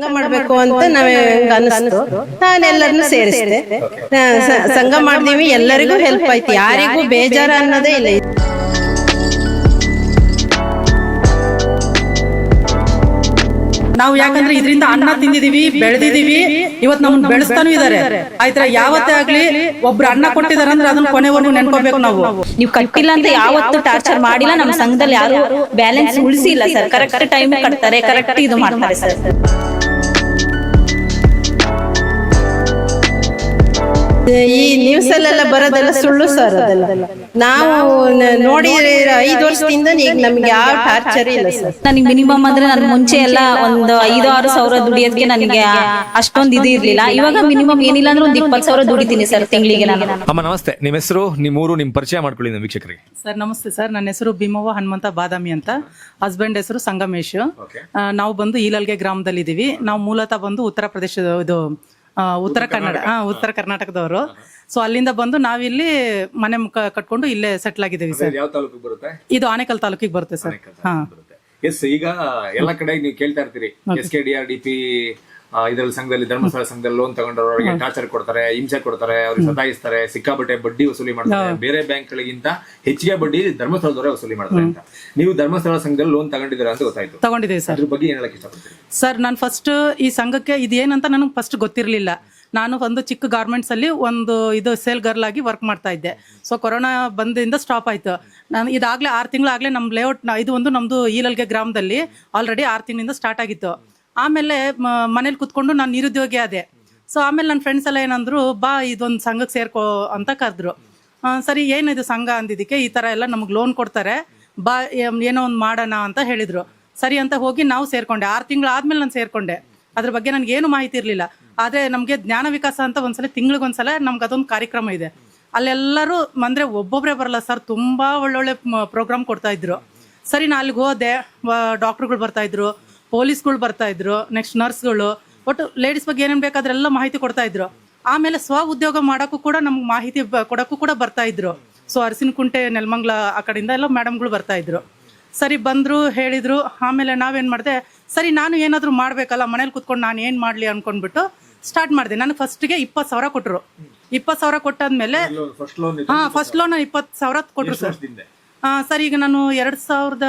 ಸಂಘ ಮಾಡ್ಬೇಕು ಅಂತ ನಾವ್ ಅನಿಸ್ತು. ನಾನೆಲ್ಲರನ್ನು ಸೇರಿಸಿದೆ. ಸಂಘ ಮಾಡಿದೀವಿ ಎಲ್ಲರಿಗೂ ಹೆಲ್ಪ್ ಆಯ್ತು ಯಾರಿಗೂ ಬೇಜಾರ ಅನ್ನೋದೇ ಇಲ್ಲ ನಾವು ಯಾಕಂದ್ರೆ ಇದರಿಂದ ಅನ್ನ ತಿಂದಿದೀವಿ ಬೆಳೆದಿದೀವಿ ಇವತ್ ನಮ್ಮನ್ನ ಬೆಳೆಸ್ತಾನು ಇದಾರೆ. ಆಯ್ತಾ ಯಾವತ್ತೇ ಆಗ್ಲಿ ಒಬ್ರು ಅನ್ನ ಕೊಟ್ಟಿದಾರೆ ಅಂದ್ರೆ ಅದನ್ನ ಕೊನೆವರೆಗೂ ನೆನ್ಕೋಬೇಕು ನಾವು. ನೀವು ಕಟ್ಟಿಲ್ಲ ಅಂತ ಯಾವತ್ತು ಟಾರ್ಚರ್ ಮಾಡಿಲ್ಲ ನಮ್ಮ ಸಂಘದಲ್ಲಿ ಯಾರು ಬ್ಯಾಲೆನ್ಸ್ ಉಳಿಸಿಲ್ಲ ಸರ್. ಕರೆಕ್ಟ್ ಟೈಮ್ ಕಟ್ತಾರೆ ಕರೆಕ್ಟ್ ಇದು ಮಾಡ್ತಾರೆ ಸರ್. ಈ ನ್ಯೂಸ್ ಅಲ್ಲೆಲ್ಲ ಬರೋದೆಲ್ಲ ಸುಳ್ಳು ಸರ್ ಅದೆಲ್ಲ. ನಾವು ನೋಡಿ ಐದು ವರ್ಷದಿಂದ ಈಗ ನಮ್ಗೆ ಯಾವ ಟಾರ್ಚರ್ ಇಲ್ಲ ಸರ್. ನನಗೆ ಮಿನಿಮಮ್ ಅಂದ್ರೆ ನಾನು ಮುಂಚೆ ಎಲ್ಲ ಒಂದು ಐದು ಆರು ಸಾವಿರ ದುಡಿಯೋದಕ್ಕೆ ನನಗೆ ಅಷ್ಟೊಂದು ಇದು ಇರ್ಲಿಲ್ಲ. ಇವಾಗ ಮಿನಿಮಮ್ ಏನಿಲ್ಲ ಅಂದ್ರೆ ಒಂದು ಇಪ್ಪತ್ತು ಸಾವಿರ ದುಡಿತೀನಿ ಸರ್ ತಿಂಗಳಿಗೆ ನಾನು. ಅಮ್ಮ ನಮಸ್ತೆ. ನಿಮ್ಮ ಹೆಸರು ನಿಮ್ಮ ಊರು ನಿಮ್ಮ ಪರಿಚಯ ಮಾಡ್ಕೊಳ್ಳಿ ನಮ್ಮ ವೀಕ್ಷಕರಿಗೆ. ಸರ್ ನಮಸ್ತೆ ಸರ್. ನನ್ನ ಹೆಸರು ಭೀಮವ್ವ ಹನುಮಂತ ಬಾದಾಮಿ ಅಂತ. ಹಸ್ಬೆಂಡ್ ಹೆಸರು ಸಂಗಮೇಶ್. ನಾವು ಬಂದು ಈಲಲ್ಗೆ ಗ್ರಾಮದಲ್ಲಿ ಇದೀವಿ ನಾವು ಮೂಲತಃ ಬಂದು ಉತ್ತರ ಪ್ರದೇಶದ ಇದು ಉತ್ತರ ಕನ್ನಡ. ಹಾ ಉತ್ತರ ಕರ್ನಾಟಕದವರು. ಸೊ ಅಲ್ಲಿಂದ ಬಂದು ನಾವಿಲ್ಲಿ ಮನೆ ಮುಖ ಕಟ್ಕೊಂಡು ಇಲ್ಲೇ ಸೆಟ್ಲ್ ಆಗಿದ್ದೀವಿ ಸರ್. ಯಾವ ತಾಲೂಕು ಬರುತ್ತೆ? ಇದು ಆನೇಕಲ್ ತಾಲೂಕಿಗೆ ಬರುತ್ತೆ ಸರ್. ಹಾ. ಎಸ್ ಈಗ ಎಲ್ಲ ಕಡೆ ನೀವು ಕೇಳ್ತಾ ಇರ್ತೀರಿ. S K D R D P ಇದರಲ್ಲಿ ಸಂಘದಲ್ಲಿ ಧರ್ಮಸ್ಥಳ ಸಂಘದಲ್ಲಿ ಲೋನ್ ತಗೊಂಡವರಿಗೆ ಟಾರ್ಚರ್ ಕೊಡ್ತಾರೆ ಹಿಂಸೆ ಕೊಡ್ತಾರೆ ಅವ್ರಿಗೆ ಸತಾಯಿಸ್ತಾರೆ ಸಿಕ್ಕಾಪಟ್ಟೆ ಬಡ್ಡಿ ವಸೂಲಿ ಮಾಡ್ತಾರೆ. ಬೇರೆ ಬ್ಯಾಂಕ್ ಗಳಿಗಿಂತ ಹೆಚ್ಚಿಗೆ ಬಡ್ಡಿ ಧರ್ಮಸ್ಥಳದವರೇ ವಸೂಲಿ ಮಾಡ್ತಾರೆ ಅಂತ. ನೀವು ಧರ್ಮಸ್ಥಳ ಸಂಘದಲ್ಲಿ ಲೋನ್ ತಗೊಂಡಿದ್ದೀರಾ ಅಂತ ಗೊತ್ತಾಯ್ತು. ತಗೊಂಡಿದ್ದೀವಿ ಸರ್. ಅದ್ರ ಬಗ್ಗೆ ಏನ್ ಹೇಳಕ್ ಇಷ್ಟಪಡ್ತೀನಿ ಸರ್ ನಾನು ಫಸ್ಟ್ ಈ ಸಂಘಕ್ಕೆ ಇದೇನಂತ ನನಗೆ ಫಸ್ಟ್ ಗೊತ್ತಿರಲಿಲ್ಲ. ನಾನು ಒಂದು ಚಿಕ್ಕ ಗಾರ್ಮೆಂಟ್ಸ್ ಅಲ್ಲಿ ಒಂದು ಇದು ಸೇಲ್ ಗರ್ಲ್ ಆಗಿ ವರ್ಕ್ ಮಾಡ್ತಾ ಇದ್ದೆ. ಸೊ ಕೊರೋನಾ ಬಂದಿಂದ ಸ್ಟಾಪ್ ಆಯ್ತು. ನಾನು ಇದಾಗಲೇ ಆರು ತಿಂಗಳಾಗಲೇ ನಮ್ಮ ಲೇಔಟ್ ಇದು ಒಂದು ನಮ್ಮದು ಈಲಲ್ಗೆ ಗ್ರಾಮದಲ್ಲಿ ಆಲ್ರೆಡಿ ಆರು ತಿಂಗಳಿಂದ ಸ್ಟಾರ್ಟ್ ಆಗಿತ್ತು. ಆಮೇಲೆ ಮನೇಲಿ ಕುತ್ಕೊಂಡು ನಾನು ನಿರುದ್ಯೋಗಿ ಆದೆ. ಸೊ ಆಮೇಲೆ ನನ್ನ ಫ್ರೆಂಡ್ಸ್ ಎಲ್ಲ ಏನಂದ್ರು, ಬಾ ಇದೊಂದು ಸಂಘಕ್ಕೆ ಸೇರ್ಕೋ ಅಂತ ಕರೆದ್ರು. ಸರಿ ಏನಿದು ಸಂಘ ಅಂದಿದ್ದಕ್ಕೆ ಈ ಥರ ಎಲ್ಲ ನಮಗೆ ಲೋನ್ ಕೊಡ್ತಾರೆ. ಬಾ ಏನೋ ಒಂದು ಮಾಡೋಣ ಅಂತ ಹೇಳಿದರು. ಸರಿ ಅಂತ ಹೋಗಿ ನಾವು ಸೇರ್ಕೊಂಡೆ. ಆರು ತಿಂಗಳು ಆದ್ಮೇಲೆ ನಾನು ಸೇರ್ಕೊಂಡೆ. ಅದ್ರ ಬಗ್ಗೆ ನನಗೆ ಏನು ಮಾಹಿತಿ ಇರಲಿಲ್ಲ. ಆದರೆ ನಮಗೆ ಜ್ಞಾನ ವಿಕಾಸ ಅಂತ ಒಂದ್ಸಲ ತಿಂಗಳಿಗೊಂದ್ಸಲ ನಮ್ಗೆ ಅದೊಂದು ಕಾರ್ಯಕ್ರಮ ಇದೆ. ಅಲ್ಲೆಲ್ಲರೂ ಅಂದರೆ ಒಬ್ಬೊಬ್ಬರೇ ಬರಲ್ಲ ಸರ್, ತುಂಬ ಒಳ್ಳೊಳ್ಳೆ ಪ್ರೋಗ್ರಾಮ್ ಕೊಡ್ತಾಯಿದ್ರು ಸರಿ ನಾನು ಅಲ್ಲಿಗೆ ಹೋದೆ. ಡಾಕ್ಟ್ರುಗಳು ಬರ್ತಾ ಇದ್ರು. ಪೊಲೀಸ್ಗಳು ಬರ್ತಾ ಇದ್ರು ನೆಕ್ಸ್ಟ್ ನರ್ಸ್ಗಳು ಒಟ್ಟು ಲೇಡೀಸ್ ಬಗ್ಗೆ ಏನೇನು ಬೇಕಾದ್ರೆಲ್ಲ ಮಾಹಿತಿ ಕೊಡ್ತಾ ಇದ್ರು. ಆಮೇಲೆ ಸ್ವ ಉದ್ಯೋಗ ಮಾಡೋಕ್ಕೂ ಕೂಡ ನಮ್ಗೆ ಮಾಹಿತಿ ಕೊಡೋಕ್ಕೂ ಕೂಡ ಬರ್ತಾ ಇದ್ರು. ಸೊ ಅರಸಿನಕುಂಟೆ ನೆಲಮಂಗ್ಲ ಆ ಕಡೆಯಿಂದ ಎಲ್ಲ ಮೇಡಮ್ಗಳು ಬರ್ತಾ ಇದ್ರು. ಸರಿ ಬಂದರು ಹೇಳಿದರು ಆಮೇಲೆ ನಾವೇನು ಮಾಡಿದೆ ಸರಿ ನಾನು ಏನಾದರೂ ಮಾಡಬೇಕಲ್ಲ ಮನೇಲಿ ಕುತ್ಕೊಂಡು ನಾನು ಏನು ಮಾಡಲಿ ಅನ್ಕೊಂಡ್ಬಿಟ್ಟು ಸ್ಟಾರ್ಟ್ ಮಾಡಿದೆ. ನನಗೆ ಫಸ್ಟಿಗೆ ಇಪ್ಪತ್ತು ಸಾವಿರ ಕೊಟ್ಟರು ಇಪ್ಪತ್ತು ಸಾವಿರ ಕೊಟ್ಟಾದ್ಮೇಲೆ ಹಾಂ ಫಸ್ಟ್ ಲೋನ್ ಇಪ್ಪತ್ತು ಸಾವಿರ ಕೊಟ್ಟರು ಸರ್. ಹಾಂ ಸರ್ ಈಗ ನಾನು ಎರಡು ಸಾವಿರದ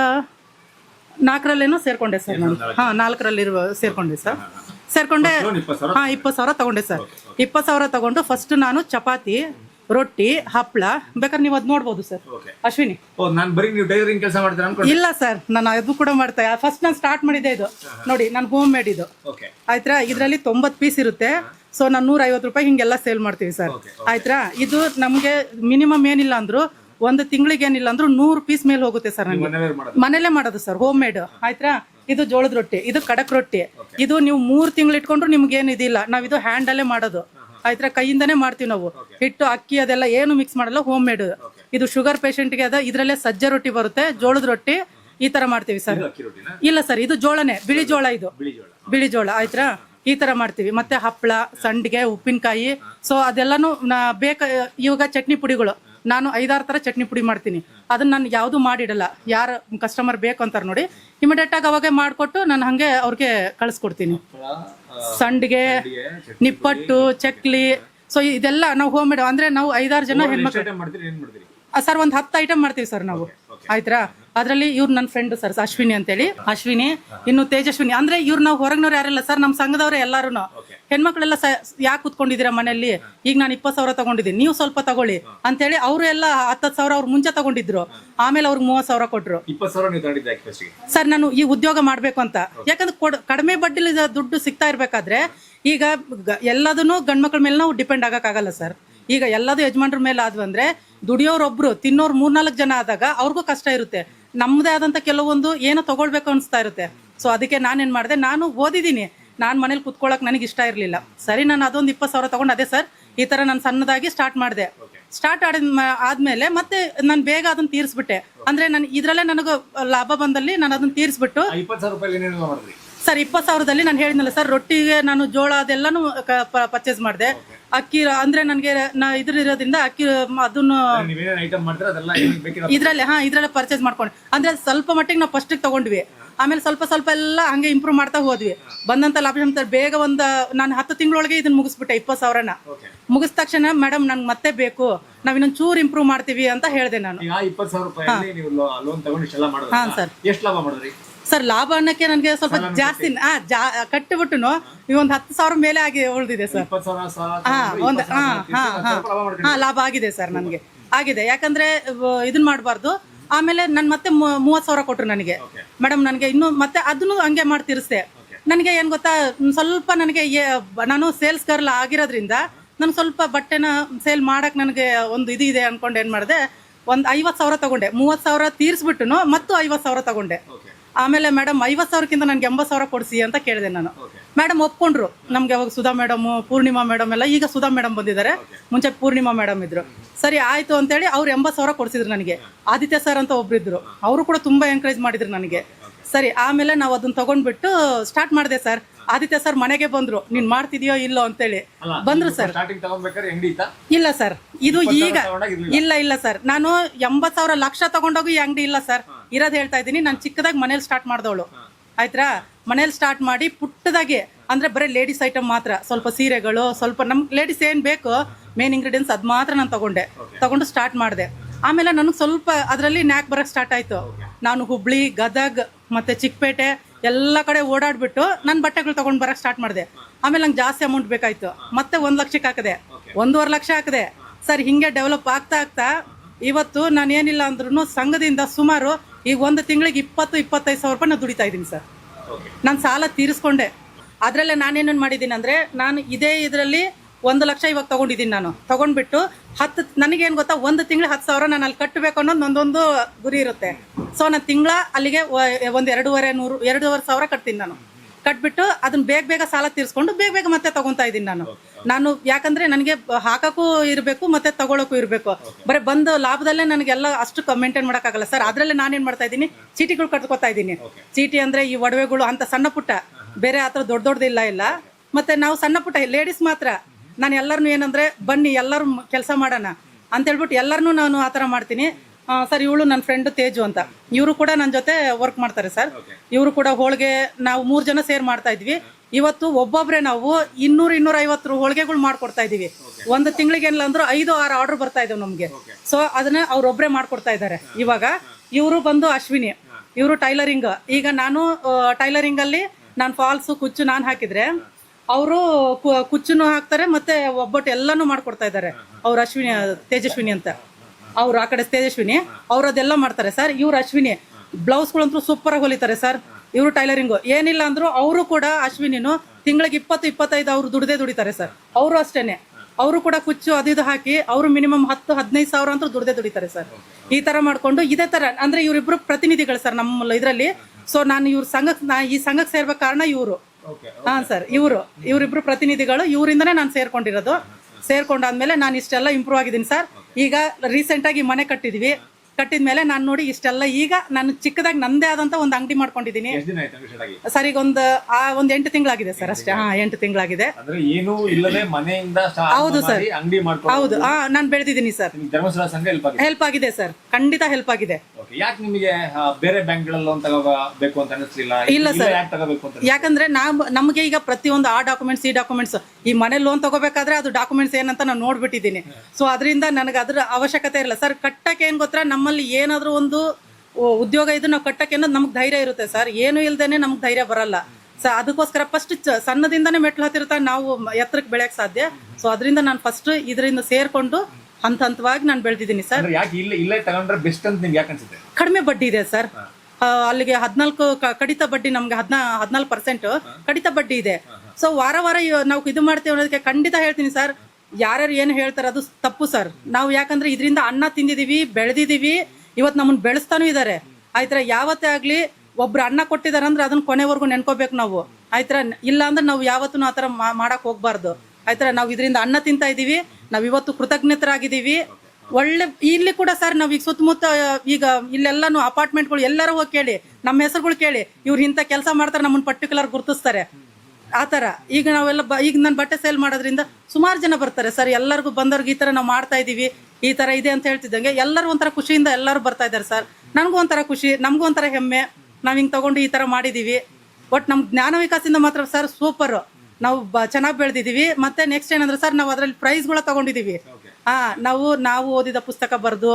ನಾಲ್ಕರಲ್ಲೇನೋ ಸೇರ್ಕೊಂಡೆ ಸರ್ ನಾನು. ಹಾಂ ನಾಲ್ಕರಲ್ಲಿರುವ ಸೇರ್ಕೊಂಡೆ ಸರ್. ಸೇರ್ಕೊಂಡೆ ಹಾಂ ಇಪ್ಪತ್ತು ಸಾವಿರ ತಗೊಂಡೆ ಸರ್. ಇಪ್ಪತ್ತು ಸಾವಿರ ತಗೊಂಡು ಫಸ್ಟ್ ನಾನು ಚಪಾತಿ ರೊಟ್ಟಿ ಹಪ್ಪಳ ಬೇಕಾದ್ರೆ ನೀವು ಅದು ನೋಡ್ಬೋದು ಸರ್. ಅಶ್ವಿನಿ. ನಾನು ಬರೀ ನೀವು ಟೈಲರಿಂಗ್ ಕೆಲಸ ಮಾಡ್ತೀರಾ ಅನ್ಕೊಂಡು. ಇಲ್ಲ ಸರ್ ನಾನು ಅದು ಕೂಡ ಮಾಡ್ತಾ ಫಸ್ಟ್ ನಾನು ಸ್ಟಾರ್ಟ್ ಮಾಡಿದ್ದೆ ಇದು. ನೋಡಿ ನಾನು ಹೋಮ್ ಮೇಡ್ ಇದು ಆಯ್ತಾ ಇದರಲ್ಲಿ ತೊಂಬತ್ತು ಪೀಸ್ ಇರುತ್ತೆ. ಸೊ ನಾನು ನೂರ ಐವತ್ತು ರೂಪಾಯಿ ಹಿಂಗೆಲ್ಲ ಸೇಲ್ ಮಾಡ್ತೀವಿ ಸರ್. ಆಯ್ತಾ ಇದು ನಮಗೆ ಮಿನಿಮಮ್ ಏನಿಲ್ಲ ಅಂದ್ರು ಒಂದು ತಿಂಗಳಿಗೆ ಏನಿಲ್ಲ ಅಂದ್ರು ನೂರು ಪೀಸ್ ಮೇಲೆ ಹೋಗುತ್ತೆ ಸರ್ ನನಗೆ. ಮನೇಲೆ ಮಾಡೋದು? ಸರ್ ಹೋಮ್ ಮೇಡ್ ಆಯ್ತಾ ಇದು ಜೋಳದ ರೊಟ್ಟಿ ಇದು ಕಡಕ್ ರೊಟ್ಟಿ. ಇದು ನೀವು ಮೂರು ತಿಂಗಳು ಇಟ್ಕೊಂಡ್ರು ನಿಮ್ಗೆ ಏನು ಇದಿಲ್ಲ. ನಾವು ಇದು ಹ್ಯಾಂಡಲ್ಲೇ ಮಾಡೋದು. ಆಯ್ತಾ ಕೈಯಿಂದನೇ ಮಾಡ್ತೀವಿ ನಾವು. ಹಿಟ್ಟು ಅಕ್ಕಿ ಅದೆಲ್ಲ ಏನು ಮಿಕ್ಸ್ ಮಾಡಲ್ಲ ಹೋಮ್ ಮೇಡ್ ಇದು ಶುಗರ್ ಪೇಷಂಟ್ಗೆ ಅದ ಇದರಲ್ಲೇ ಸಜ್ಜೆ ರೊಟ್ಟಿ ಬರುತ್ತೆ ಜೋಳದ ರೊಟ್ಟಿ ಈ ತರ ಮಾಡ್ತೀವಿ ಸರ್. ಇಲ್ಲ ಸರ್ ಇದು ಜೋಳನೇ ಬಿಳಿ ಜೋಳ ಇದು. ಬಿಳಿ ಜೋಳ. ಆಯ್ತಾ ಈ ತರ ಮಾಡ್ತೀವಿ. ಮತ್ತೆ ಹಪ್ಪಳ ಸಂಡಿಗೆ ಉಪ್ಪಿನಕಾಯಿ. ಸೊ ಅದೆಲ್ಲಾನು ಬೇಕ ಇವಾಗ ಚಟ್ನಿ ಪುಡಿಗಳು. ನಾನು ಐದಾರು ಥರ ಚಟ್ನಿ ಪುಡಿ ಮಾಡ್ತೀನಿ. ಅದನ್ನ ನಾನು ಯಾವುದು ಮಾಡಿಡಲ್ಲ. ಯಾರು ಕಸ್ಟಮರ್ ಬೇಕು ಅಂತಾರೆ ನೋಡಿ. ಇಮಿಡಿಯೇಟಾಗಿ ಅವಾಗೆ ಮಾಡಿಕೊಟ್ಟು ನಾನು ಹಾಗೆ ಅವ್ರಿಗೆ ಕಳಿಸ್ಕೊಡ್ತೀನಿ. ಸಂಡಿಗೆ ನಿಪ್ಪಟ್ಟು ಚಕ್ಲಿ ಸೊ ಇದೆಲ್ಲ ನಾವು ಹೋಮ್ ಮೇಡ್ ಅಂದರೆ ನಾವು ಐದಾರು ಜನ ಹೆಣ್ಮಕ್ಳು. ಸರ್ ಒಂದು ಹತ್ತು ಐಟಮ್ ಮಾಡ್ತೀವಿ ಸರ್ ನಾವು. ಆಯ್ತಾ ಅದ್ರಲ್ಲಿ ಇವ್ರು ನನ್ನ ಫ್ರೆಂಡ್ ಸರ್ ಅಶ್ವಿನಿ ಅಂತೇಳಿ. ಅಶ್ವಿನಿ ಇನ್ನು ತೇಜಸ್ವಿನಿ. ಅಂದ್ರೆ ಇವ್ರು ನಾವು ಹೊರಗ್ನವ್ರು ಯಾರಿಲ್ಲ ಸರ್ ನಮ್ಮ ಸಂಘದವ್ರೆ ಎಲ್ಲಾರು ಹೆಣ್ಮಕ್ಳೆಲ್ಲ ಯಾಕೆ ಕುತ್ಕೊಂಡಿದ್ದೀರಾ ಮನೆಯಲ್ಲಿ? ಈಗ ನಾನು ಇಪ್ಪತ್ತು ಸಾವಿರ ತಗೊಂಡಿದ್ದೀನಿ. ನೀವು ಸ್ವಲ್ಪ ತಗೊಳ್ಳಿ. ಅಂತೇಳಿ ಅವರು ಎಲ್ಲ ಹತ್ತತ್ತು ಸಾವಿರ ಅವ್ರು ಮುಂಚೆ ತಗೊಂಡಿದ್ರು. ಆಮೇಲೆ ಅವ್ರಿಗೆ ಮೂವತ್ತು ಸಾವಿರ ಕೊಟ್ರು. ಸರ್ ನಾನು ಈ ಉದ್ಯೋಗ ಮಾಡಬೇಕು ಅಂತ. ಯಾಕಂದ್ರೆ ಕೊಡ್ ಕಡಿಮೆ ಬಡ್ಡಿಲಿ ದುಡ್ಡು ಸಿಗ್ತಾ ಇರ್ಬೇಕಾದ್ರೆ ಈಗ ಎಲ್ಲದನ್ನೂ ಎಲ್ಲದನ್ನು ಗಂಡ್ಮಕ್ಳ ಮೇಲೆ ನಾವು ಡಿಪೆಂಡ್ ಆಗಕ್ಕಾಗಲ್ಲ ಸರ್ ಈಗ ಎಲ್ಲದೂ ಯಜಮಾನ್ರ ಮೇಲೆ ಆದ್ವು ಅಂದ್ರೆ ದುಡಿಯೋರೊಬ್ರು ತಿನ್ನೋರು ಮೂರ್ನಾಲ್ಕು ಜನ ಆದಾಗ ಅವ್ರಿಗೂ ಕಷ್ಟ ಇರುತ್ತೆ. ನಮ್ಮದೇ ಆದಂತ ಕೆಲವೊಂದು ಏನೋ ತಗೊಳ್ಬೇಕು ಅನಿಸ್ತಾ ಇರುತ್ತೆ. ಸೊ ಅದಕ್ಕೆ ನಾನೇನು ಮಾಡಿದೆ? ನಾನು ಓದಿದ್ದೀನಿ. ನಾನು ಮನೇಲಿ ಕುತ್ಕೊಳ್ಳೋಕೆ ನನಗೆ ಇಷ್ಟ ಇರಲಿಲ್ಲ. ಸರಿ ನಾನು ಅದೊಂದು ಇಪ್ಪತ್ತು ಸಾವಿರ ತೊಗೊಂಡು ಅದೇ ಸರ್ ಈ ಥರ ನಾನು ಸಣ್ಣದಾಗಿ ಸ್ಟಾರ್ಟ್ ಮಾಡಿದೆ. ಸ್ಟಾರ್ಟ್ ಆಡಿದ ಆದ್ಮೇಲೆ ಮತ್ತೆ ನಾನು ಬೇಗ ಅದನ್ನ ತೀರಿಸ್ಬಿಟ್ಟೆ. ಅಂದ್ರೆ ನಾನು ಇದರಲ್ಲೇ ನನಗೆ ಲಾಭ ಬಂದಲ್ಲಿ ನಾನು ಅದನ್ನ ತೀರಿಸ್ಬಿಟ್ಟು ಸರ್ ಇಪ್ಪತ್ತು ಸಾವಿರದಲ್ಲಿ ನಾನು ಹೇಳಿದ್ನಲ್ಲ ಸರ್ ರೊಟ್ಟಿಗೆ ನಾನು ಜೋಳ ಅದೆಲ್ಲನೂ ಪರ್ಚೇಸ್ ಮಾಡಿದೆ. ಅಕ್ಕಿ ಅಂದ್ರೆ ನನಗೆ ನಾ ಇದ್ರಿರೋದ್ರಿಂದ ಅಕ್ಕಿ ಅದನ್ನು ಇದ್ರಲ್ಲೇ ಹಾ ಇದ್ರಲ್ಲೇ ಪರ್ಚೇಸ್ ಮಾಡ್ಕೊಂಡು. ಅಂದ್ರೆ ಸ್ವಲ್ಪ ಮಟ್ಟಿಗೆ ನಾವು ಫಸ್ಟಿಗೆ ತಗೊಂಡ್ವಿ. ಆಮೇಲೆ ಸ್ವಲ್ಪ ಸ್ವಲ್ಪ ಎಲ್ಲ ಹಂಗೆ ಇಂಪ್ರೂವ್ ಮಾಡ್ತಾ ಹೋದ್ವಿ. ಬಂದಂತ ಲಾಭ ಬೇಗ ಒಂದು ನಾನು ಹತ್ತು ತಿಂಗಳೊಳಗೆ ಇದನ್ನ ಮುಗಿಸ್ಬಿಟ್ಟೆ ಇಪ್ಪತ್ತು ಸಾವಿರನ. ಮುಗಿಸ್ ತಕ್ಷಣ ಮೇಡಮ್ ನನ್ಗೆ ಮತ್ತೆ ಬೇಕು. ನಾವ್ ಇನ್ನೊಂದ್ ಚೂರ್ ಇಂಪ್ರೂವ್ ಮಾಡ್ತೀವಿ ಅಂತ ಹೇಳಿದೆ ನಾನು. ಹಾಂ. ಸರ್. ಸರ್ ಲಾಭ ಅನ್ನಕ್ಕೆ ನನಗೆ ಸ್ವಲ್ಪ ಜಾಸ್ತಿ ಹಾ ಜಾ ಕಟ್ಟಿಬಿಟ್ಟು ಈ ಒಂದು ಹತ್ತು ಸಾವಿರ ಮೇಲೆ ಆಗಿ ಉಳಿದಿದೆ ಸರ್. ಹಾ ಒಂದು ಹಾ ಹಾ ಹಾ. ಲಾಭ ಹಾ ಲಾಭ ಆಗಿದೆ ಸರ್ ನನಗೆ. ಆಗಿದೆ. ಯಾಕಂದ್ರೆ ಇದನ್ನ ಮಾಡಬಾರ್ದು. ಆಮೇಲೆ ನಾನು ಮತ್ತೆ ಮೂ- ಮೂವತ್ತು ಸಾವಿರ ಕೊಟ್ರು ನನಗೆ. ಮೇಡಮ್ ನನಗೆ ಇನ್ನು ಮತ್ತೆ ಅದನ್ನು ಹಂಗೆ ಮಾಡಿ ತಿರ್ಸ್ದೆ. ನನಗೆ ಏನ್ ಗೊತ್ತಾ ಸ್ವಲ್ಪ ನನಗೆ ನಾನು ಸೇಲ್ಸ್ ಗರ್ಲ್ ಆಗಿರೋದ್ರಿಂದ ನಾನು ಸ್ವಲ್ಪ ಬಟ್ಟೆನ ಸೇಲ್ ಮಾಡಕ್ ನನಗೆ ಒಂದು ಇದು ಇದೆ ಅನ್ಕೊಂಡು ಏನ್ ಮಾಡಿದೆ ಒಂದ್ ಐವತ್ ಸಾವಿರ ತಗೊಂಡೆ. ಮೂವತ್ ಸಾವಿರ ತೀರ್ಸ್ಬಿಟ್ಟು ಮತ್ತು ಐವತ್ ಸಾವಿರ ತಗೊಂಡೆ. ಆಮೇಲೆ ಮೇಡಮ್ ಐವತ್ತು ಸಾವಿರಕ್ಕಿಂತ ನನಗೆ ಎಂಬತ್ ಸಾವಿರ ಕೊಡಿಸಿ ಅಂತ ಕೇಳಿದೆ ನಾನು. ಮೇಡಮ್ ಒಪ್ಕೊಂಡ್ರು. ನಮ್ಗೆ ಅವಾಗ ಸುಧಾ ಮೇಡಮ್ ಪೂರ್ಣಿಮಾ ಮೇಡಮ್ ಎಲ್ಲ ಈಗ ಸುಧಾ ಮೇಡಮ್ ಬಂದಿದ್ದಾರೆ. ಮುಂಚೆ ಪೂರ್ಣಿಮಾ ಮೇಡಮ್ ಇದ್ರು. ಸರಿ ಆಯ್ತು ಅಂತೇಳಿ ಅವ್ರು ಎಂಬತ್ ಸಾವಿರ ಕೊಡ್ಸಿದ್ರು ನನಗೆ. ಆದಿತ್ಯ ಸರ್ ಅಂತ ಒಬ್ರಿದ್ರು ಅವರು ಕೂಡ ತುಂಬಾ ಎನ್ಕರೇಜ್ ಮಾಡಿದ್ರು ನನಗೆ. ಸರಿ ಆಮೇಲೆ ನಾವು ಅದನ್ನ ತಗೊಂಡ್ಬಿಟ್ಟು ಸ್ಟಾರ್ಟ್ ಮಾಡಿದೆ ಸರ್ ಆದಿತ್ಯ ಸರ್ ಮನೆಗೆ ಬಂದ್ರು. ನೀನ್ ಮಾಡ್ತಿದ್ಯೋ ಇಲ್ಲೋ ಅಂತೇಳಿ. ಬಂದ್ರು ಸರ್ ಇಲ್ಲ ಸರ್ ಇದು ಈಗ ಇಲ್ಲ ಇಲ್ಲ ಸರ್ ನಾನು ಎಂಬತ್ ಸಾವಿರ ಲಕ್ಷ ತಗೊಂಡೋಗಿ ಈ ಅಂಗಡಿ ಇಲ್ಲ ಸರ್ ಇರೋದ್ ಹೇಳ್ತಾ ಇದ್ದೀನಿ. ನಾನು ಚಿಕ್ಕದಾಗಿ ಮನೇಲಿ ಸ್ಟಾರ್ಟ್ ಮಾಡಿದವಳು. ಆಯ್ತಾ ಮನೇಲಿ ಸ್ಟಾರ್ಟ್ ಮಾಡಿ ಪುಟ್ಟದಾಗೆ ಅಂದರೆ ಬರೀ ಲೇಡೀಸ್ ಐಟಮ್ ಮಾತ್ರ. ಸ್ವಲ್ಪ ಸೀರೆಗಳು ಸ್ವಲ್ಪ ನಮ್ಗೆ ಲೇಡೀಸ್ ಏನು ಬೇಕು ಮೇನ್ ಇಂಗ್ರೀಡಿಯೆಂಟ್ಸ್ ಅದು ಮಾತ್ರ ನಾನು ತಗೊಂಡೆ. ತೊಗೊಂಡು ಸ್ಟಾರ್ಟ್ ಮಾಡಿದೆ. ಆಮೇಲೆ ನನಗೆ ಸ್ವಲ್ಪ ಅದರಲ್ಲಿ ನ್ಯಾಕ್ ಬರೋಕ್ಕೆ ಸ್ಟಾರ್ಟ್ ಆಯಿತು. ನಾನು ಹುಬ್ಳಿ ಗದಗ್ ಮತ್ತು ಚಿಕ್ಕಪೇಟೆ ಎಲ್ಲ ಕಡೆ ಓಡಾಡ್ಬಿಟ್ಟು ನನ್ನ ಬಟ್ಟೆಗಳು ತೊಗೊಂಡು ಬರೋಕ್ಕೆ ಸ್ಟಾರ್ಟ್ ಮಾಡಿದೆ. ಆಮೇಲೆ ನಂಗೆ ಜಾಸ್ತಿ ಅಮೌಂಟ್ ಬೇಕಾಯಿತು. ಮತ್ತೆ ಒಂದು ಲಕ್ಷಕ್ಕೆ ಹಾಕಿದೆ. ಒಂದೂವರೆ ಲಕ್ಷ ಹಾಕಿದೆ. ಸರ್ ಹಿಂಗೆ ಡೆವಲಪ್ ಆಗ್ತಾ ಆಗ್ತಾ ಇವತ್ತು ನಾನು ಏನಿಲ್ಲ ಅಂದ್ರೂ ಸಂಘದಿಂದ ಸುಮಾರು ಈಗ ಒಂದು ತಿಂಗಳಿಗೆ ಇಪ್ಪತ್ತು ಇಪ್ಪತ್ತೈದು ಸಾವಿರ ರೂಪಾಯಿ ನಾನು ದುಡಿತಾ ಇದ್ದೀನಿ ಸರ್. ನಾನು ಸಾಲ ತೀರಿಸ್ಕೊಂಡೆ. ಅದರಲ್ಲೇ ನಾನೇನೇನು ಮಾಡಿದ್ದೀನಿ ಅಂದರೆ ನಾನು ಇದೇ ಇದರಲ್ಲಿ ಒಂದು ಲಕ್ಷ ಇವಾಗ ತೊಗೊಂಡಿದ್ದೀನಿ ನಾನು. ತಗೊಂಡ್ಬಿಟ್ಟು ಹತ್ತು ನನಗೇನು ಗೊತ್ತಾ ಒಂದು ತಿಂಗಳು ಹತ್ತು ಸಾವಿರ ನಾನು ಅಲ್ಲಿ ಕಟ್ಟಬೇಕು ಅನ್ನೋದು ಒಂದೊಂದು ಗುರಿ ಇರುತ್ತೆ. ಸೊ ನಾನು ತಿಂಗಳ ಅಲ್ಲಿಗೆ ಒಂದು ಎರಡೂವರೆ ನೂರು ಎರಡೂವರೆ ಸಾವಿರ ಕಟ್ತೀನಿ ನಾನು. ಕಟ್ಬಿಟ್ಟು ಅದನ್ನ ಬೇಗ ಬೇಗ ಸಾಲ ತೀರಿಸ್ಕೊಂಡು ಬೇಗ ಬೇಗ ಮತ್ತೆ ತಗೊಂತಾ ಇದ್ದೀನಿ ನಾನು. ನಾನು ಯಾಕಂದ್ರೆ ನನಗೆ ಹಾಕಕ್ಕೂ ಇರಬೇಕು, ಮತ್ತೆ ತಗೊಳಕ್ಕೂ ಇರಬೇಕು. ಬರೀ ಬಂದು ಲಾಭದಲ್ಲೇ ನನಗೆಲ್ಲ ಅಷ್ಟು ಮೇಂಟೈನ್ ಮಾಡೋಕ್ಕಾಗಲ್ಲ. ಸರ್, ಅದರಲ್ಲೇ ನಾನೇನು ಮಾಡ್ತಾ ಇದ್ದೀನಿ? ಚೀಟಿಗಳು ಕಟ್ಕೋತಾ ಇದ್ದೀನಿ. ಚೀಟಿ ಅಂದ್ರೆ ಈ ಒಡವೆಗಳು ಅಂತ ಸಣ್ಣ ಪುಟ್ಟ. ಬೇರೆ ಆ ಥರ ದೊಡ್ಡ ದೊಡ್ಡದಿಲ್ಲ ಇಲ್ಲ ಮತ್ತೆ ನಾವು ಸಣ್ಣ ಪುಟ್ಟ ಲೇಡೀಸ್ ಮಾತ್ರ. ನಾನು ಎಲ್ಲರನ್ನು ಏನಂದ್ರೆ, ಬನ್ನಿ, ಎಲ್ಲರೂ ಕೆಲಸ ಮಾಡೋಣ. ಅಂತ ಹೇಳ್ಬಿಟ್ಟು ಎಲ್ಲರನ್ನೂ ನಾನು ಆ ಥರ ಮಾಡ್ತೀನಿ. ಸರ್ ಇವಳು ನನ್ನ ಫ್ರೆಂಡ್ ತೇಜು ಅಂತ. ಇವರು ಕೂಡ ನನ್ನ ಜೊತೆ ವರ್ಕ್ ಮಾಡ್ತಾರೆ ಸರ್. ಇವರು ಕೂಡ ಹೋಳಿಗೆ ನಾವು ಮೂರು ಜನ ಸೇರ್ ಮಾಡ್ತಾ ಇದ್ವಿ. ಇವತ್ತು ಒಬ್ಬೊಬ್ಬರೇ ನಾವು ಇನ್ನೂರು ಇನ್ನೂರ ಐವತ್ತು ಹೋಳಿಗೆಗಳು ಮಾಡ್ಕೊಡ್ತಾ ಇದೀವಿ ಒಂದು ತಿಂಗಳಿಗೆ ಏನಿಲ್ಲ ಅಂದ್ರೂ ಐದು ಆರು ಆರ್ಡರ್ ಬರ್ತಾ ಇದಾವೆ ನಮಗೆ. ಸೊ ಅದನ್ನ ಅವ್ರೊಬ್ರೆ ಮಾಡ್ಕೊಡ್ತಾ ಇದ್ದಾರೆ ಇವಾಗ ಇವರು ಬಂದು ಅಶ್ವಿನಿ. ಇವರು ಟೈಲರಿಂಗ್. ಈಗ ನಾನು ಟೈಲರಿಂಗ್ ಅಲ್ಲಿ ನಾನು ಫಾಲ್ಸ್ ಕುಚ್ಚು ನಾನು ಹಾಕಿದ್ರೆ ಅವರು ಕುಚ್ಚುನು ಹಾಕ್ತಾರೆ ಮತ್ತೆ ಒಬ್ಬಟ್ಟು ಎಲ್ಲಾನು ಮಾಡ್ಕೊಡ್ತಾ ಇದ್ದಾರೆ ಅವ್ರು ಅಶ್ವಿನಿ ತೇಜಸ್ವಿನಿ ಅಂತ. ಅವ್ರು ಆ ಕಡೆ ತೇಜಸ್ವಿನಿ ಅವ್ರು ಅದೆಲ್ಲ ಮಾಡ್ತಾರೆ ಸರ್ ಇವ್ರು ಅಶ್ವಿನಿ. ಬ್ಲೌಸ್ಗಳಂತೂ ಸೂಪರ್ ಆಗಿ ಹೊಲಿತಾರೆ ಸರ್ ಇವರು ಟೈಲರಿಂಗು. ಏನಿಲ್ಲ ಅಂದ್ರು ಅವರು ಕೂಡ ಅಶ್ವಿನಿನು ತಿಂಗಳಿಗೆ ಇಪ್ಪತ್ತು ಇಪ್ಪತ್ತೈದು ಅವ್ರು ದುಡ್ದೇ ದುಡಿತಾರೆ ಸರ್ ಅವರು ಅಷ್ಟೇನೆ. ಅವರು ಕೂಡ ಕುಚ್ಚು ಅದು ಇದು ಹಾಕಿ ಅವರು ಮಿನಿಮಮ್ ಹತ್ತು ಹದಿನೈದು ಸಾವಿರ ಅಂತ ದುಡ್ದೇ ದುಡಿತಾರೆ ಸರ್ ಈ ತರ ಮಾಡ್ಕೊಂಡು ಇದೇ ತರ ಅಂದ್ರೆ ಇವರಿಬ್ರು ಪ್ರತಿನಿಧಿಗಳು ಸರ್ ನಮ್ಮ ಇದರಲ್ಲಿ. ಸೊ ನಾನು ಇವ್ರ ಸಂಘಕ್ಕೆ ನಾ ಈ ಸಂಘಕ್ಕೆ ಸೇರ್ಬೇಕು ಕಾರಣ ಇವರು. ಹಾ ಸರ್ ಇವರು. ಇವರಿಬ್ರು ಪ್ರತಿನಿಧಿಗಳು ಇವರಿಂದನೇ ನಾನು ಸೇರ್ಕೊಂಡಿರೋದು. ಸೇರ್ಕೊಂಡಾದ್ಮೇಲೆ ನಾನು ಇಷ್ಟೆಲ್ಲ ಇಂಪ್ರೂವ್ ಆಗಿದ್ದೀನಿ ಸರ್ ಈಗ ರೀಸೆಂಟ್ ಆಗಿ ಮನೆ ಕಟ್ಟಿದ್ವಿ. ಕಟ್ಟಿದ್ಮೇಲೆ ನಾನು ನೋಡಿ ಇಷ್ಟೆಲ್ಲ ಈಗ ನಾನು ಚಿಕ್ಕದಾಗಿ ನಂದೇ ಆದಂತ ಒಂದು ಅಂಗಡಿ ಮಾಡ್ಕೊಂಡಿದ್ದೀನಿ. ಸರ್ ಈಗ ಒಂದು ಆ ಒಂದು ಎಂಟು ತಿಂಗಳಾಗಿದೆ ಸರ್ ಅಷ್ಟೇ. ಹಾ ಎಂಟು ತಿಂಗಳಾಗಿದೆ. ಅಂದ್ರೆ ಏನೂ ಇಲ್ಲದೆ ಮನೆಯಿಂದ ಹೌದು ಸರ್. ಹೌದು. ಹಾ ನಾನು ಬೆಳೆದಿದ್ದೀನಿ ಸರ್ ಹೆಲ್ಪ್ ಆಗಿದೆ. ಸರ್ ಖಂಡಿತ ಹೆಲ್ಪ್ ಆಗಿದೆ. ಯಾಕೆ ನಿಮಗೆ ಬೇರೆ ಬ್ಯಾಂಕ್ಗಳಲ್ಲಿ ಲೋನ್ ತಗೋಬೇಕು ಅಂತ ಅನಿಸ್ಲಿಲ್ಲ? ಇಲ್ಲ ಸರ್. ಯಾಕೆ ತಗೋಬೇಕು ಅಂತ ಯಾಕಂದ್ರೆ ನಾವು ನಮಗೆ ಈಗ ಪ್ರತಿಯೊಂದು ಆ ಡಾಕ್ಯುಮೆಂಟ್ಸ್ ಈ ಡಾಕ್ಯುಮೆಂಟ್ಸ್ ಈ ಮನೆ ಲೋನ್ ತಗೋಬೇಕಾದ್ರೆ ಅದು ಡಾಕ್ಯುಮೆಂಟ್ಸ್ ಏನಂತ ನಾನು ನೋಡ್ಬಿಟ್ಟಿದ್ದೀನಿ. ಸೊ ಅದರಿಂದ ನನಗೆ ಅದ್ರ ಅವಶ್ಯಕತೆ ಇಲ್ಲ ಸರ್ ಕಟ್ಟಕ್ಕೆ ಏನ್ ಗೊತ್ತಾ? ನಮ್ಮಲ್ಲಿ ಏನಾದರೂ ಒಂದು ಉದ್ಯೋಗ ಇದು ನಾವು ಕಟ್ಟಕ್ಕೆ ಅನ್ನೋದು ನಮ್ಗೆ ಧೈರ್ಯ ಇರುತ್ತೆ ಸರ್. ಏನು ಇಲ್ದೇನೆ ನಮ್ಗೆ ಧೈರ್ಯ ಬರಲ್ಲ. ಸೊ ಅದಕ್ಕೋಸ್ಕರ ಫಸ್ಟ್ ಸಣ್ಣದಿಂದಾನೇ ಮೆಟ್ಲು ಹತ್ತಿರ್ತಾ ನಾವು ಎತ್ತರಕ್ಕೆ ಬೆಳೆಯಕ್ಕೆ ಸಾಧ್ಯ. ಸೊ ಅದರಿಂದ ನಾನು ಫಸ್ಟ್ ಇದರಿಂದ ಸೇರ್ಕೊಂಡು ಹಂತ ಹಂತವಾಗಿ ನಾನು ಬೆಳೆದಿದ್ದೀನಿ ಸರ್. ಅಂದ್ರೆ ಯಾಕೆ ಇಲ್ಲೇ ಇಲ್ಲೇ ತಗೊಂಡ್ರೆ ಬೆಸ್ಟ್ ಅಂತ ನಿಮ್ಗೆ ಯಾಕೆ ಅನ್ಸುತ್ತೆ? ಕಡಿಮೆ ಬಡ್ಡಿ ಇದೆ ಸರ್. ಆ, ಅಲ್ಲಿಗೆ ಹದಿನಾಲ್ಕು ಕಡಿತ ಬಡ್ಡಿ ನಮ್ಗೆ ಹದಿನಾ ಹದಿನಾಲ್ಕು ಪರ್ಸೆಂಟ್ ಕಡಿತ ಬಡ್ಡಿ ಇದೆ. ಸೊ ವಾರ ವಾರ ಇವ- ನಾವು ಇದು ಮಾಡ್ತೇವೆ ಅನ್ನೋದಕ್ಕೆ ಖಂಡಿತ ಹೇಳ್ತೀನಿ ಸರ್. ಯಾರ್ಯಾರು ಏನು ಹೇಳ್ತಾರೆ ಅದು ತಪ್ಪು ಸರ್. ನಾವು ಯಾಕಂದ್ರೆ ಇದರಿಂದ ಅನ್ನ ತಿಂದಿದೀವಿ ಬೆಳೆದಿದೀವಿ. ಇವತ್ತು ನಮ್ಮನ್ನ ಬೆಳೆಸ್ತಾನೂ ಇದ್ದಾರೆ ಆಯ್ತರ? ಯಾವತ್ತೇ ಆಗ್ಲಿ ಒಬ್ರು ಅನ್ನ ಕೊಟ್ಟಿದಾರೆ ಅಂದ್ರೆ ಅದನ್ನ ಕೊನೆವರೆಗೂ ನೆನ್ಕೋಬೇಕು ನಾವು. ಆಯ್ತರ? ಇಲ್ಲ ಅಂದ್ರೆ ನಾವು ಯಾವತ್ತೂ ಆ ಥರ ಮಾಡಕ್ಕೆ ಮಾಡಕ್ ಹೋಗ್ಬಾರ್ದು. ಆಯ್ತರ ನಾವು ಇದರಿಂದ ಅನ್ನ ತಿಂತಾ ಇದೀವಿ, ನಾವು ಇವತ್ತು ಕೃತಜ್ಞತರಾಗಿದ್ದೀವಿ. ಒಳ್ಳೆ, ಇಲ್ಲಿ ಕೂಡ ಸರ್ ನಾವು ಈಗ ಸುತ್ತಮುತ್ತ, ಈಗ ಇಲ್ಲೆಲ್ಲಾನು ಅಪಾರ್ಟ್ಮೆಂಟ್ಗಳು ಎಲ್ಲರೂ ಹೋಗಿ ಕೇಳಿ ನಮ್ಮ ಹೆಸರುಗಳು ಕೇಳಿ, ಇವ್ರು ಇಂಥ ಕೆಲಸ ಮಾಡ್ತಾರೆ ನಮ್ಮನ್ನು ಪರ್ಟಿಕ್ಯುಲರ್ ಗುರುತಿಸ್ತಾರೆ. ಆ ಥರ. ಈಗ ನಾವೆಲ್ಲ ಈಗ ನಾನು ಬಟ್ಟೆ ಸೇಲ್ ಮಾಡೋದ್ರಿಂದ ಸುಮಾರು ಜನ ಬರ್ತಾರೆ ಸರ್ ಎಲ್ಲರಿಗೂ ಬಂದವ್ರಿಗೆ ಈ ಥರ ನಾವು ಮಾಡ್ತಾ ಇದೀವಿ, ಈ ಥರ ಇದೆ ಅಂತ ಹೇಳ್ತಿದ್ದಂಗೆ ಎಲ್ಲರೂ ಒಂಥರ ಖುಷಿಯಿಂದ ಎಲ್ಲರೂ ಬರ್ತಾ ಇದ್ದಾರೆ ಸರ್ ನನಗೂ ಒಂಥರ ಖುಷಿ, ನಮಗೂ ಒಂಥರ ಹೆಮ್ಮೆ. ನಾವು ಹಿಂಗೆ ತಗೊಂಡು ಈ ತರ ಮಾಡಿದೀವಿ. ಬಟ್ ನಮ್ಮ ಜ್ಞಾನ ವಿಕಾಸದಿಂದ ಮಾತ್ರ ಸರ್ ಸೂಪರ್ ನಾವು ಚೆನ್ನಾಗಿ ಬೆಳೆದಿದ್ದೀವಿ. ಮತ್ತೆ ನೆಕ್ಸ್ಟ್ ಏನಂದ್ರೆ ಸರ್ ನಾವು ಅದ್ರಲ್ಲಿ ಪ್ರೈಸ್ಗಳ ತಗೊಂಡಿದೀವಿ ಹಾ ನಾವು ನಾವು ಓದಿದ ಪುಸ್ತಕ ಬರೆದು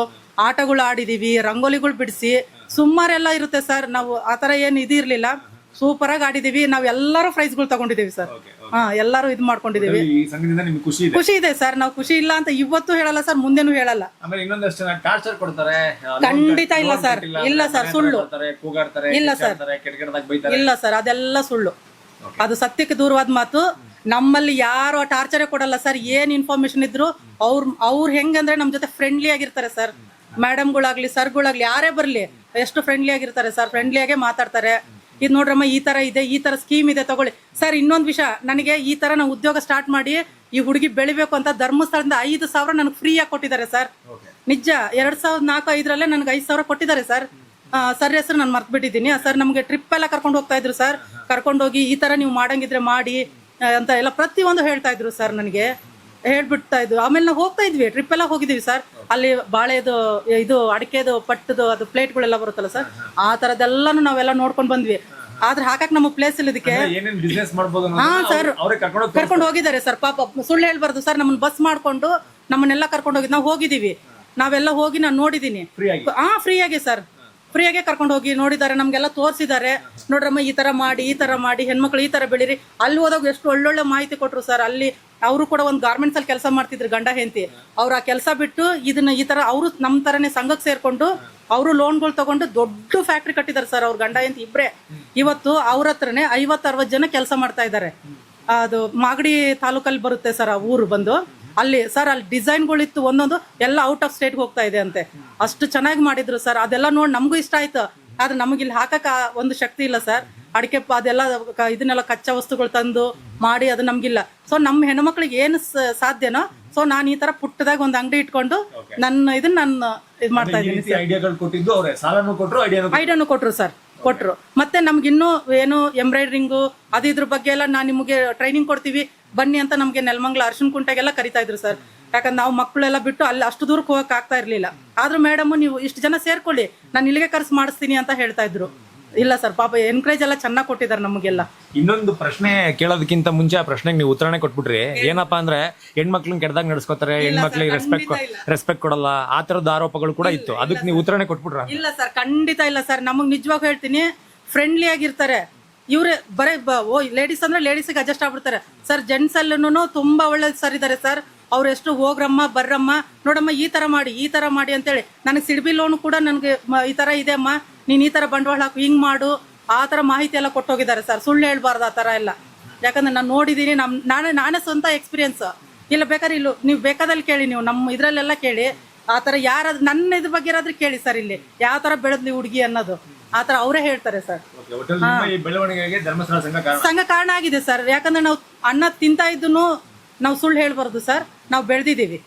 ಆಟಗಳು ಆಡಿದೀವಿ ರಂಗೋಲಿಗಳು ಬಿಡಿಸಿ ಸುಮಾರೆಲ್ಲ ಇರುತ್ತೆ ಸರ್ ನಾವು ಆ ಥರ ಏನು ಇದಿರ್ಲಿಲ್ಲ ಸೂಪರ್ ಆಗಿ ಆಡಿದೀವಿ. ನಾವ್ ಎಲ್ಲರೂ ಪ್ರೈಸ್ಗಳು ತಗೊಂಡಿದೀವಿ ಸರ್ ಹಾ ಎಲ್ಲರೂ ಇದು ಮಾಡ್ಕೊಂಡಿದೀವಿ ಖುಷಿ ಇದೆ? ಖುಷಿ ಇದೆ ಸರ್ ನಾವು ಖುಷಿ ಇಲ್ಲ ಅಂತ ಇವತ್ತು ಹೇಳಲ್ಲ ಸರ್ ಮುಂದೆನೂ ಹೇಳಲ್ಲ. ಖಂಡಿತ ಇಲ್ಲ ಸರ್. ಇಲ್ಲ ಸರ್, ಸುಳ್ಳು. ಇಲ್ಲ ಸರ್. ಇಲ್ಲ ಸರ್ ಅದೆಲ್ಲ ಸುಳ್ಳು. ಅದು ಸತ್ಯಕ್ಕೆ ದೂರವಾದ ಮಾತು. ನಮ್ಮಲ್ಲಿ ಯಾರು ಟಾರ್ಚರೇ ಕೊಡಲ್ಲ ಸರ್ ಏನ್ ಇನ್ಫಾರ್ಮೇಶನ್ ಇದ್ರು ಅವ್ರ ಅವ್ರು ಹೆಂಗಂದ್ರೆ ನಮ್ ಜೊತೆ ಫ್ರೆಂಡ್ಲಿ ಆಗಿರ್ತಾರೆ ಸರ್ ಮೇಡಮ್ಗಳಾಗ್ಲಿ ಸರ್ಗಳಾಗ್ಲಿ ಯಾರೇ ಬರ್ಲಿ ಎಷ್ಟು ಫ್ರೆಂಡ್ಲಿ ಆಗಿರ್ತಾರೆ ಸರ್ ಫ್ರೆಂಡ್ಲಿ ಆಗೇ ಮಾತಾಡ್ತಾರೆ. ಇದು ನೋಡ್ರಮ್ಮ ಈ ತರ ಇದೆ ಈ ತರ ಸ್ಕೀಮ್ ಇದೆ ತಗೊಳ್ಳಿ. ಸರ್ ಇನ್ನೊಂದು ವಿಷಯ. ನನಗೆ ಈ ತರ ನಾವು ಉದ್ಯೋಗ ಸ್ಟಾರ್ಟ್ ಮಾಡಿ ಈ ಹುಡುಗಿ ಬೆಳಿಬೇಕು ಅಂತ ಧರ್ಮಸ್ಥಳದಿಂದ ಐದು ಸಾವಿರ ನನಗೆ ಫ್ರೀ ಆಗಿ ಕೊಟ್ಟಿದ್ದಾರೆ ಸರ್ ನಿಜ ಎರಡ್ ಸಾವಿರದ ನಾಲ್ಕು ಐದರಲ್ಲೇ ನನಗೆ ಐದು ಸಾವಿರ ಕೊಟ್ಟಿದ್ದಾರೆ ಸರ್ ಸರ್ ಹೆಸರು ನಾನು ಮರ್ತ್ಬಿಟ್ಟಿದ್ದೀನಿ. ಸರ್ ನಮಗೆ ಟ್ರಿಪ್ ಎಲ್ಲ ಕರ್ಕೊಂಡು ಹೋಗ್ತಾ ಇದ್ರು ಸರ್. ಕರ್ಕೊಂಡೋಗಿ ಈ ತರ ನೀವು ಮಾಡಂಗಿದ್ರೆ ಮಾಡಿ ಅಂತ ಎಲ್ಲ ಪ್ರತಿಯೊಂದು ಹೇಳ್ತಾ ಇದ್ರು ಸರ್ ನನಗೆ. ಹೇಳ್ಬಿಡ್ತಾ ಇದ್ವಿ ಆಮೇಲೆ ನಾವು ಹೋಗ್ತಾ ಇದ್ವಿ. ಟ್ರಿಪ್ ಎಲ್ಲ ಹೋಗಿದ್ವಿ ಸರ್. ಅಲ್ಲಿ ಬಾಳೆದು ಇದು ಅಡಿಕೆದು ಪಟ್ಟದು ಅದು ಪ್ಲೇಟ್ಗಳೆಲ್ಲ ಬರುತ್ತಲ್ಲ ಸರ್. ಆ ತರದೆಲ್ಲಾನು ನಾವೆಲ್ಲ ನೋಡ್ಕೊಂಡು ಬಂದ್ವಿ. ಆದ್ರೆ ಹಾಕಕ್ ನಮಗೆ ಪ್ಲೇಸ್ ಇಲ್ಲ ಇದಕ್ಕೆ. ಹಾ ಸರ್. ಕರ್ಕೊಂಡು ಹೋಗಿದ್ದಾರೆ ಸರ್. ಪಾಪ ಸುಳ್ಳು ಹೇಳ್ಬಾರ್ದು ಸರ್. ನಮ್ಮನ್ನ ಬಸ್ ಮಾಡ್ಕೊಂಡು ನಮ್ಮನ್ನೆಲ್ಲ ಕರ್ಕೊಂಡು ಹೋಗಿದ್ ನಾವು ಹೋಗಿದ್ದೀವಿ ನಾವೆಲ್ಲ ಹೋಗಿ ನಾನು ಆಗಿ? ಹಾ ಫ್ರೀ ಆಗಿ ಸರ್. ಫ್ರೀ ಆಗಿ ಕರ್ಕೊಂಡು ಹೋಗಿ ನೋಡಿದ್ದಾರೆ, ನಮ್ಗೆಲ್ಲ ತೋರಿಸಿದ್ದಾರೆ. ನೋಡ್ರಮ್ಮ, ಈ ತರ ಮಾಡಿ, ಈ ತರ ಮಾಡಿ, ಹೆಣ್ಮಕ್ಳು ಈ ತರ ಬೆಳೀರಿ. ಅಲ್ಲಿ ಹೋದಾಗ ಎಷ್ಟು ಒಳ್ಳೊಳ್ಳೆ ಮಾಹಿತಿ ಕೊಟ್ರು ಸರ್. ಅಲ್ಲಿ ಅವರು ಕೂಡ ಒಂದು ಗಾರ್ಮೆಂಟ್ಸ್ ಅಲ್ಲಿ ಕೆಲಸ ಮಾಡ್ತಿದ್ರು ಗಂಡ, ಹೆಂಡತಿ. ಅವ್ರು ಆ ಕೆಲಸ ಬಿಟ್ಟು ಇದನ್ನ ಈ ತರ ಅವರು ನಮ್ಮ ತರನೇ ಸಂಘಕ್ಕೆ ಸೇರ್ಕೊಂಡು ಅವರು ಲೋನ್ಗಳು ತಗೊಂಡು ದೊಡ್ಡ ಫ್ಯಾಕ್ಟ್ರಿ ಕಟ್ಟಿದ್ದಾರೆ ಸರ್ ಅವ್ರ ಗಂಡ, ಹೆಂಡತಿ ಇಬ್ರೇ. ಇವತ್ತು ಅವ್ರ ಹತ್ರನೇ ಐವತ್ತು ಅರವತ್ತು ಜನ ಕೆಲಸ ಮಾಡ್ತಾ ಇದ್ದಾರೆ. ಅದು ಮಾಗಡಿ ತಾಲೂಕಲ್ಲಿ ಬರುತ್ತೆ ಸರ್ ಆ ಊರು ಬಂದು. ಅಲ್ಲಿ ಸರ್ ಅಲ್ಲಿ ಡಿಸೈನ್ಗಳಿತ್ತು ಒಂದೊಂದು ಎಲ್ಲ ಔಟ್ ಆಫ್ ಸ್ಟೇಟ್ಗೆ ಹೋಗ್ತಾ ಇದೆ ಅಂತೆ. ಅಷ್ಟು ಚೆನ್ನಾಗಿ ಮಾಡಿದ್ರು ಸರ್. ಅದೆಲ್ಲ ನೋಡಿ ನಮಗೂ ಇಷ್ಟ ಆಯ್ತು. ಆದ್ರೆ ನಮಗೆ ಇಲ್ಲಿ ಹಾಕಕ್ ಆ ಒಂದು ಶಕ್ತಿ ಇಲ್ಲ ಸರ್. ಅಡಿಕೆ ಅದೆಲ್ಲ ಇದನ್ನೆಲ್ಲ ಕಚ್ಚಾ ವಸ್ತುಗಳು ತಂದು ಮಾಡಿ ಅದು ನಮ್ಗಿಲ್ಲ. ಸೊ ನಮ್ಮ ಹೆಣ್ಮಕ್ಳಿಗೆ ಏನು ಸಾಧ್ಯನೋ ಸೊ ನಾನು ಈ ತರ ಪುಟ್ಟದಾಗ ಒಂದು ಅಂಗಡಿ ಇಟ್ಕೊಂಡು ನನ್ನ ಇದನ್ನ ನಾನು ಇದು ಮಾಡ್ತಾ ಇದ್ದೀನಿ ಐಡಿಯಾನು ಐಡಿಯಾನು ಕೊಟ್ರು ಸರ್. ಕೊಟ್ರು. ಮತ್ತೆ ನಮ್ಗಿನ್ನೂ ಏನು ಎಂಬ್ರಾಯ್ಡ್ರಿಂಗು ಅದು ಇದ್ರ ಬಗ್ಗೆ ಎಲ್ಲ ನಾನು ನಿಮಗೆ ಟ್ರೈನಿಂಗ್ ಕೊಡ್ತೀವಿ. ಬನ್ನಿ ಅಂತ ನಮಗೆ ನೆಲಮಂಗ್ಲ ಅರ್ಶಿನ ಕುಂಟೆಗೆಲ್ಲ ಕರಿತಾ ಇದ್ರು ಸರ್. ಯಾಕಂದ್ರೆ ನಾವು ಮಕ್ಕಳೆಲ್ಲ ಬಿಟ್ಟು ಅಲ್ಲಿ ಅಷ್ಟು ದೂರಕ್ಕೆ ಹೋಗಕ್ಕೆ ಆಗ್ತಾ ಇರ್ಲಿಲ್ಲ. ಆದ್ರೂ ಮೇಡಮ್ ನೀವು ಇಷ್ಟು ಜನ ಸೇರ್ಕೊಳ್ಳಿ. ನಾನು ಇಲ್ಲಿಗೆ ಕರ್ಸ್ ಮಾಡಿಸ್ತೀನಿ ಅಂತ ಹೇಳ್ತಾ ಇದ್ರು. ಇಲ್ಲ ಸರ್ ಪಾಪ ಎನ್ಕರೇಜ್ ಎಲ್ಲ ಚೆನ್ನಾಗಿ ಕೊಟ್ಟಿದ್ದಾರೆ ನಮಗೆಲ್ಲ. ಇನ್ನೊಂದು ಪ್ರಶ್ನೆ ಕೇಳೋದಕ್ಕಿಂತ ಮುಂಚೆ ಆ ಪ್ರಶ್ನೆಗೆ ನೀವು ಉತ್ತರನೇ ಕೊಟ್ಬಿಟ್ರಿ. ಏನಪ್ಪಾ ಅಂದ್ರೆ ಹೆಣ್ಮಕ್ಳನ್ನ ಕೆಡ್ದಾಗ ನಡ್ಸ್ಕೊತಾರೆ ಹೆಣ್ಮಕ್ಳಿಗೆ ರೆಸ್ಪೆಕ್ಟ್ ರೆಸ್ಪೆಕ್ಟ್ ಕೊಡಲ್ಲ ಆ ತರದ ಆರೋಪಗಳು ಕೂಡ ಇತ್ತು. ಅದಕ್ಕೆ ನೀವು ಉತ್ತರಣೆ ಕೊಟ್ಬಿಟ್ರ? ಇಲ್ಲ ಸರ್ ಖಂಡಿತ ಇಲ್ಲ ಸರ್. ನಮಗ್ ನಿಜವಾಗ ಹೇಳ್ತೀನಿ ಫ್ರೆಂಡ್ಲಿ ಆಗಿರ್ತಾರೆ. ಇವ್ರೆ ಬರೇ ಓ ಲೇಡೀಸ್ ಅಂದ್ರೆ ಲೇಡೀಸ್ಗೆ ಅಡ್ಜಸ್ಟ್ ಆಗ್ಬಿಡ್ತಾರೆ. ಸರ್ ಜೆಂಟ್ಸ್ ಅಲ್ಲೂ ತುಂಬಾ ಒಳ್ಳೆ ಸರ್ ಇದಾರೆ ಸರ್. ಅವ್ರು ಎಷ್ಟು ಹೋಗ್ರಮ್ಮ ಬರ್ರಮ್ಮ ನೋಡಮ್ಮ ಈ ತರ ಮಾಡಿ ಈ ತರ ಮಾಡಿ ಅಂತೇಳಿ. ನನಗೆ ಸಿಡ್ಬಿ ಲೋನ್ ಕೂಡ ನನಗೆ ಈ ತರ ಇದೆ ಅಮ್ಮ. ನೀನ್ ಈ ತರ ಬಂಡವಾಳ ಹಾಕು ಹಿಂಗ್ ಮಾಡು. ಆ ಥರ ಮಾಹಿತಿ ಎಲ್ಲ ಕೊಟ್ಟೋಗಿದ್ದಾರೆ ಸರ್. ಸುಳ್ಳು ಹೇಳ್ಬಾರ್ದು ಆ ಥರ ಎಲ್ಲ. ಯಾಕಂದ್ರೆ ನಾನು ನೋಡಿದೀನಿ ನಮ್ಮ ನಾನೇ ನಾನೇ ಸ್ವಂತ ಎಕ್ಸ್ಪೀರಿಯನ್ಸ್ ಇಲ್ಲ ಬೇಕಾದ್ರೆ ಇಲ್ಲಿ ನೀವು ಬೇಕಾದಲ್ಲಿ ಕೇಳಿ ನೀವು. ನಮ್ಮ ಇದರಲ್ಲೆಲ್ಲ ಕೇಳಿ. ಆ ಥರ ಯಾರಾದ್ರೂ ನನ್ನ ಇದ್ರ ಬಗ್ಗೆ ಏನಾದ್ರೂ ಕೇಳಿ ಸರ್ ಇಲ್ಲಿ. ಯಾವ ತರ ಬೆಳೆದ್ಲಿ ಹುಡುಗಿ ಅನ್ನೋದು. ಆ ಥರ ಅವರೇ ಹೇಳ್ತಾರೆ ಸರ್. ಈ ಬೆಳವಣಿಗೆಗೆ ಧರ್ಮಸ್ಥಳ ಸಂಘ ಕಾರಣ. ಸಂಘ ಕಾರಣ ಆಗಿದೆ ಸರ್. ಯಾಕಂದ್ರೆ ನಾವು ಅನ್ನ ತಿಂತಾ ಇದ್ದು ನಾವು ಸುಳ್ಳು ಹೇಳ್ಬಾರ್ದು ಸರ್. ನಾವು ಬೆಳೆದಿದ್ದೀವಿ.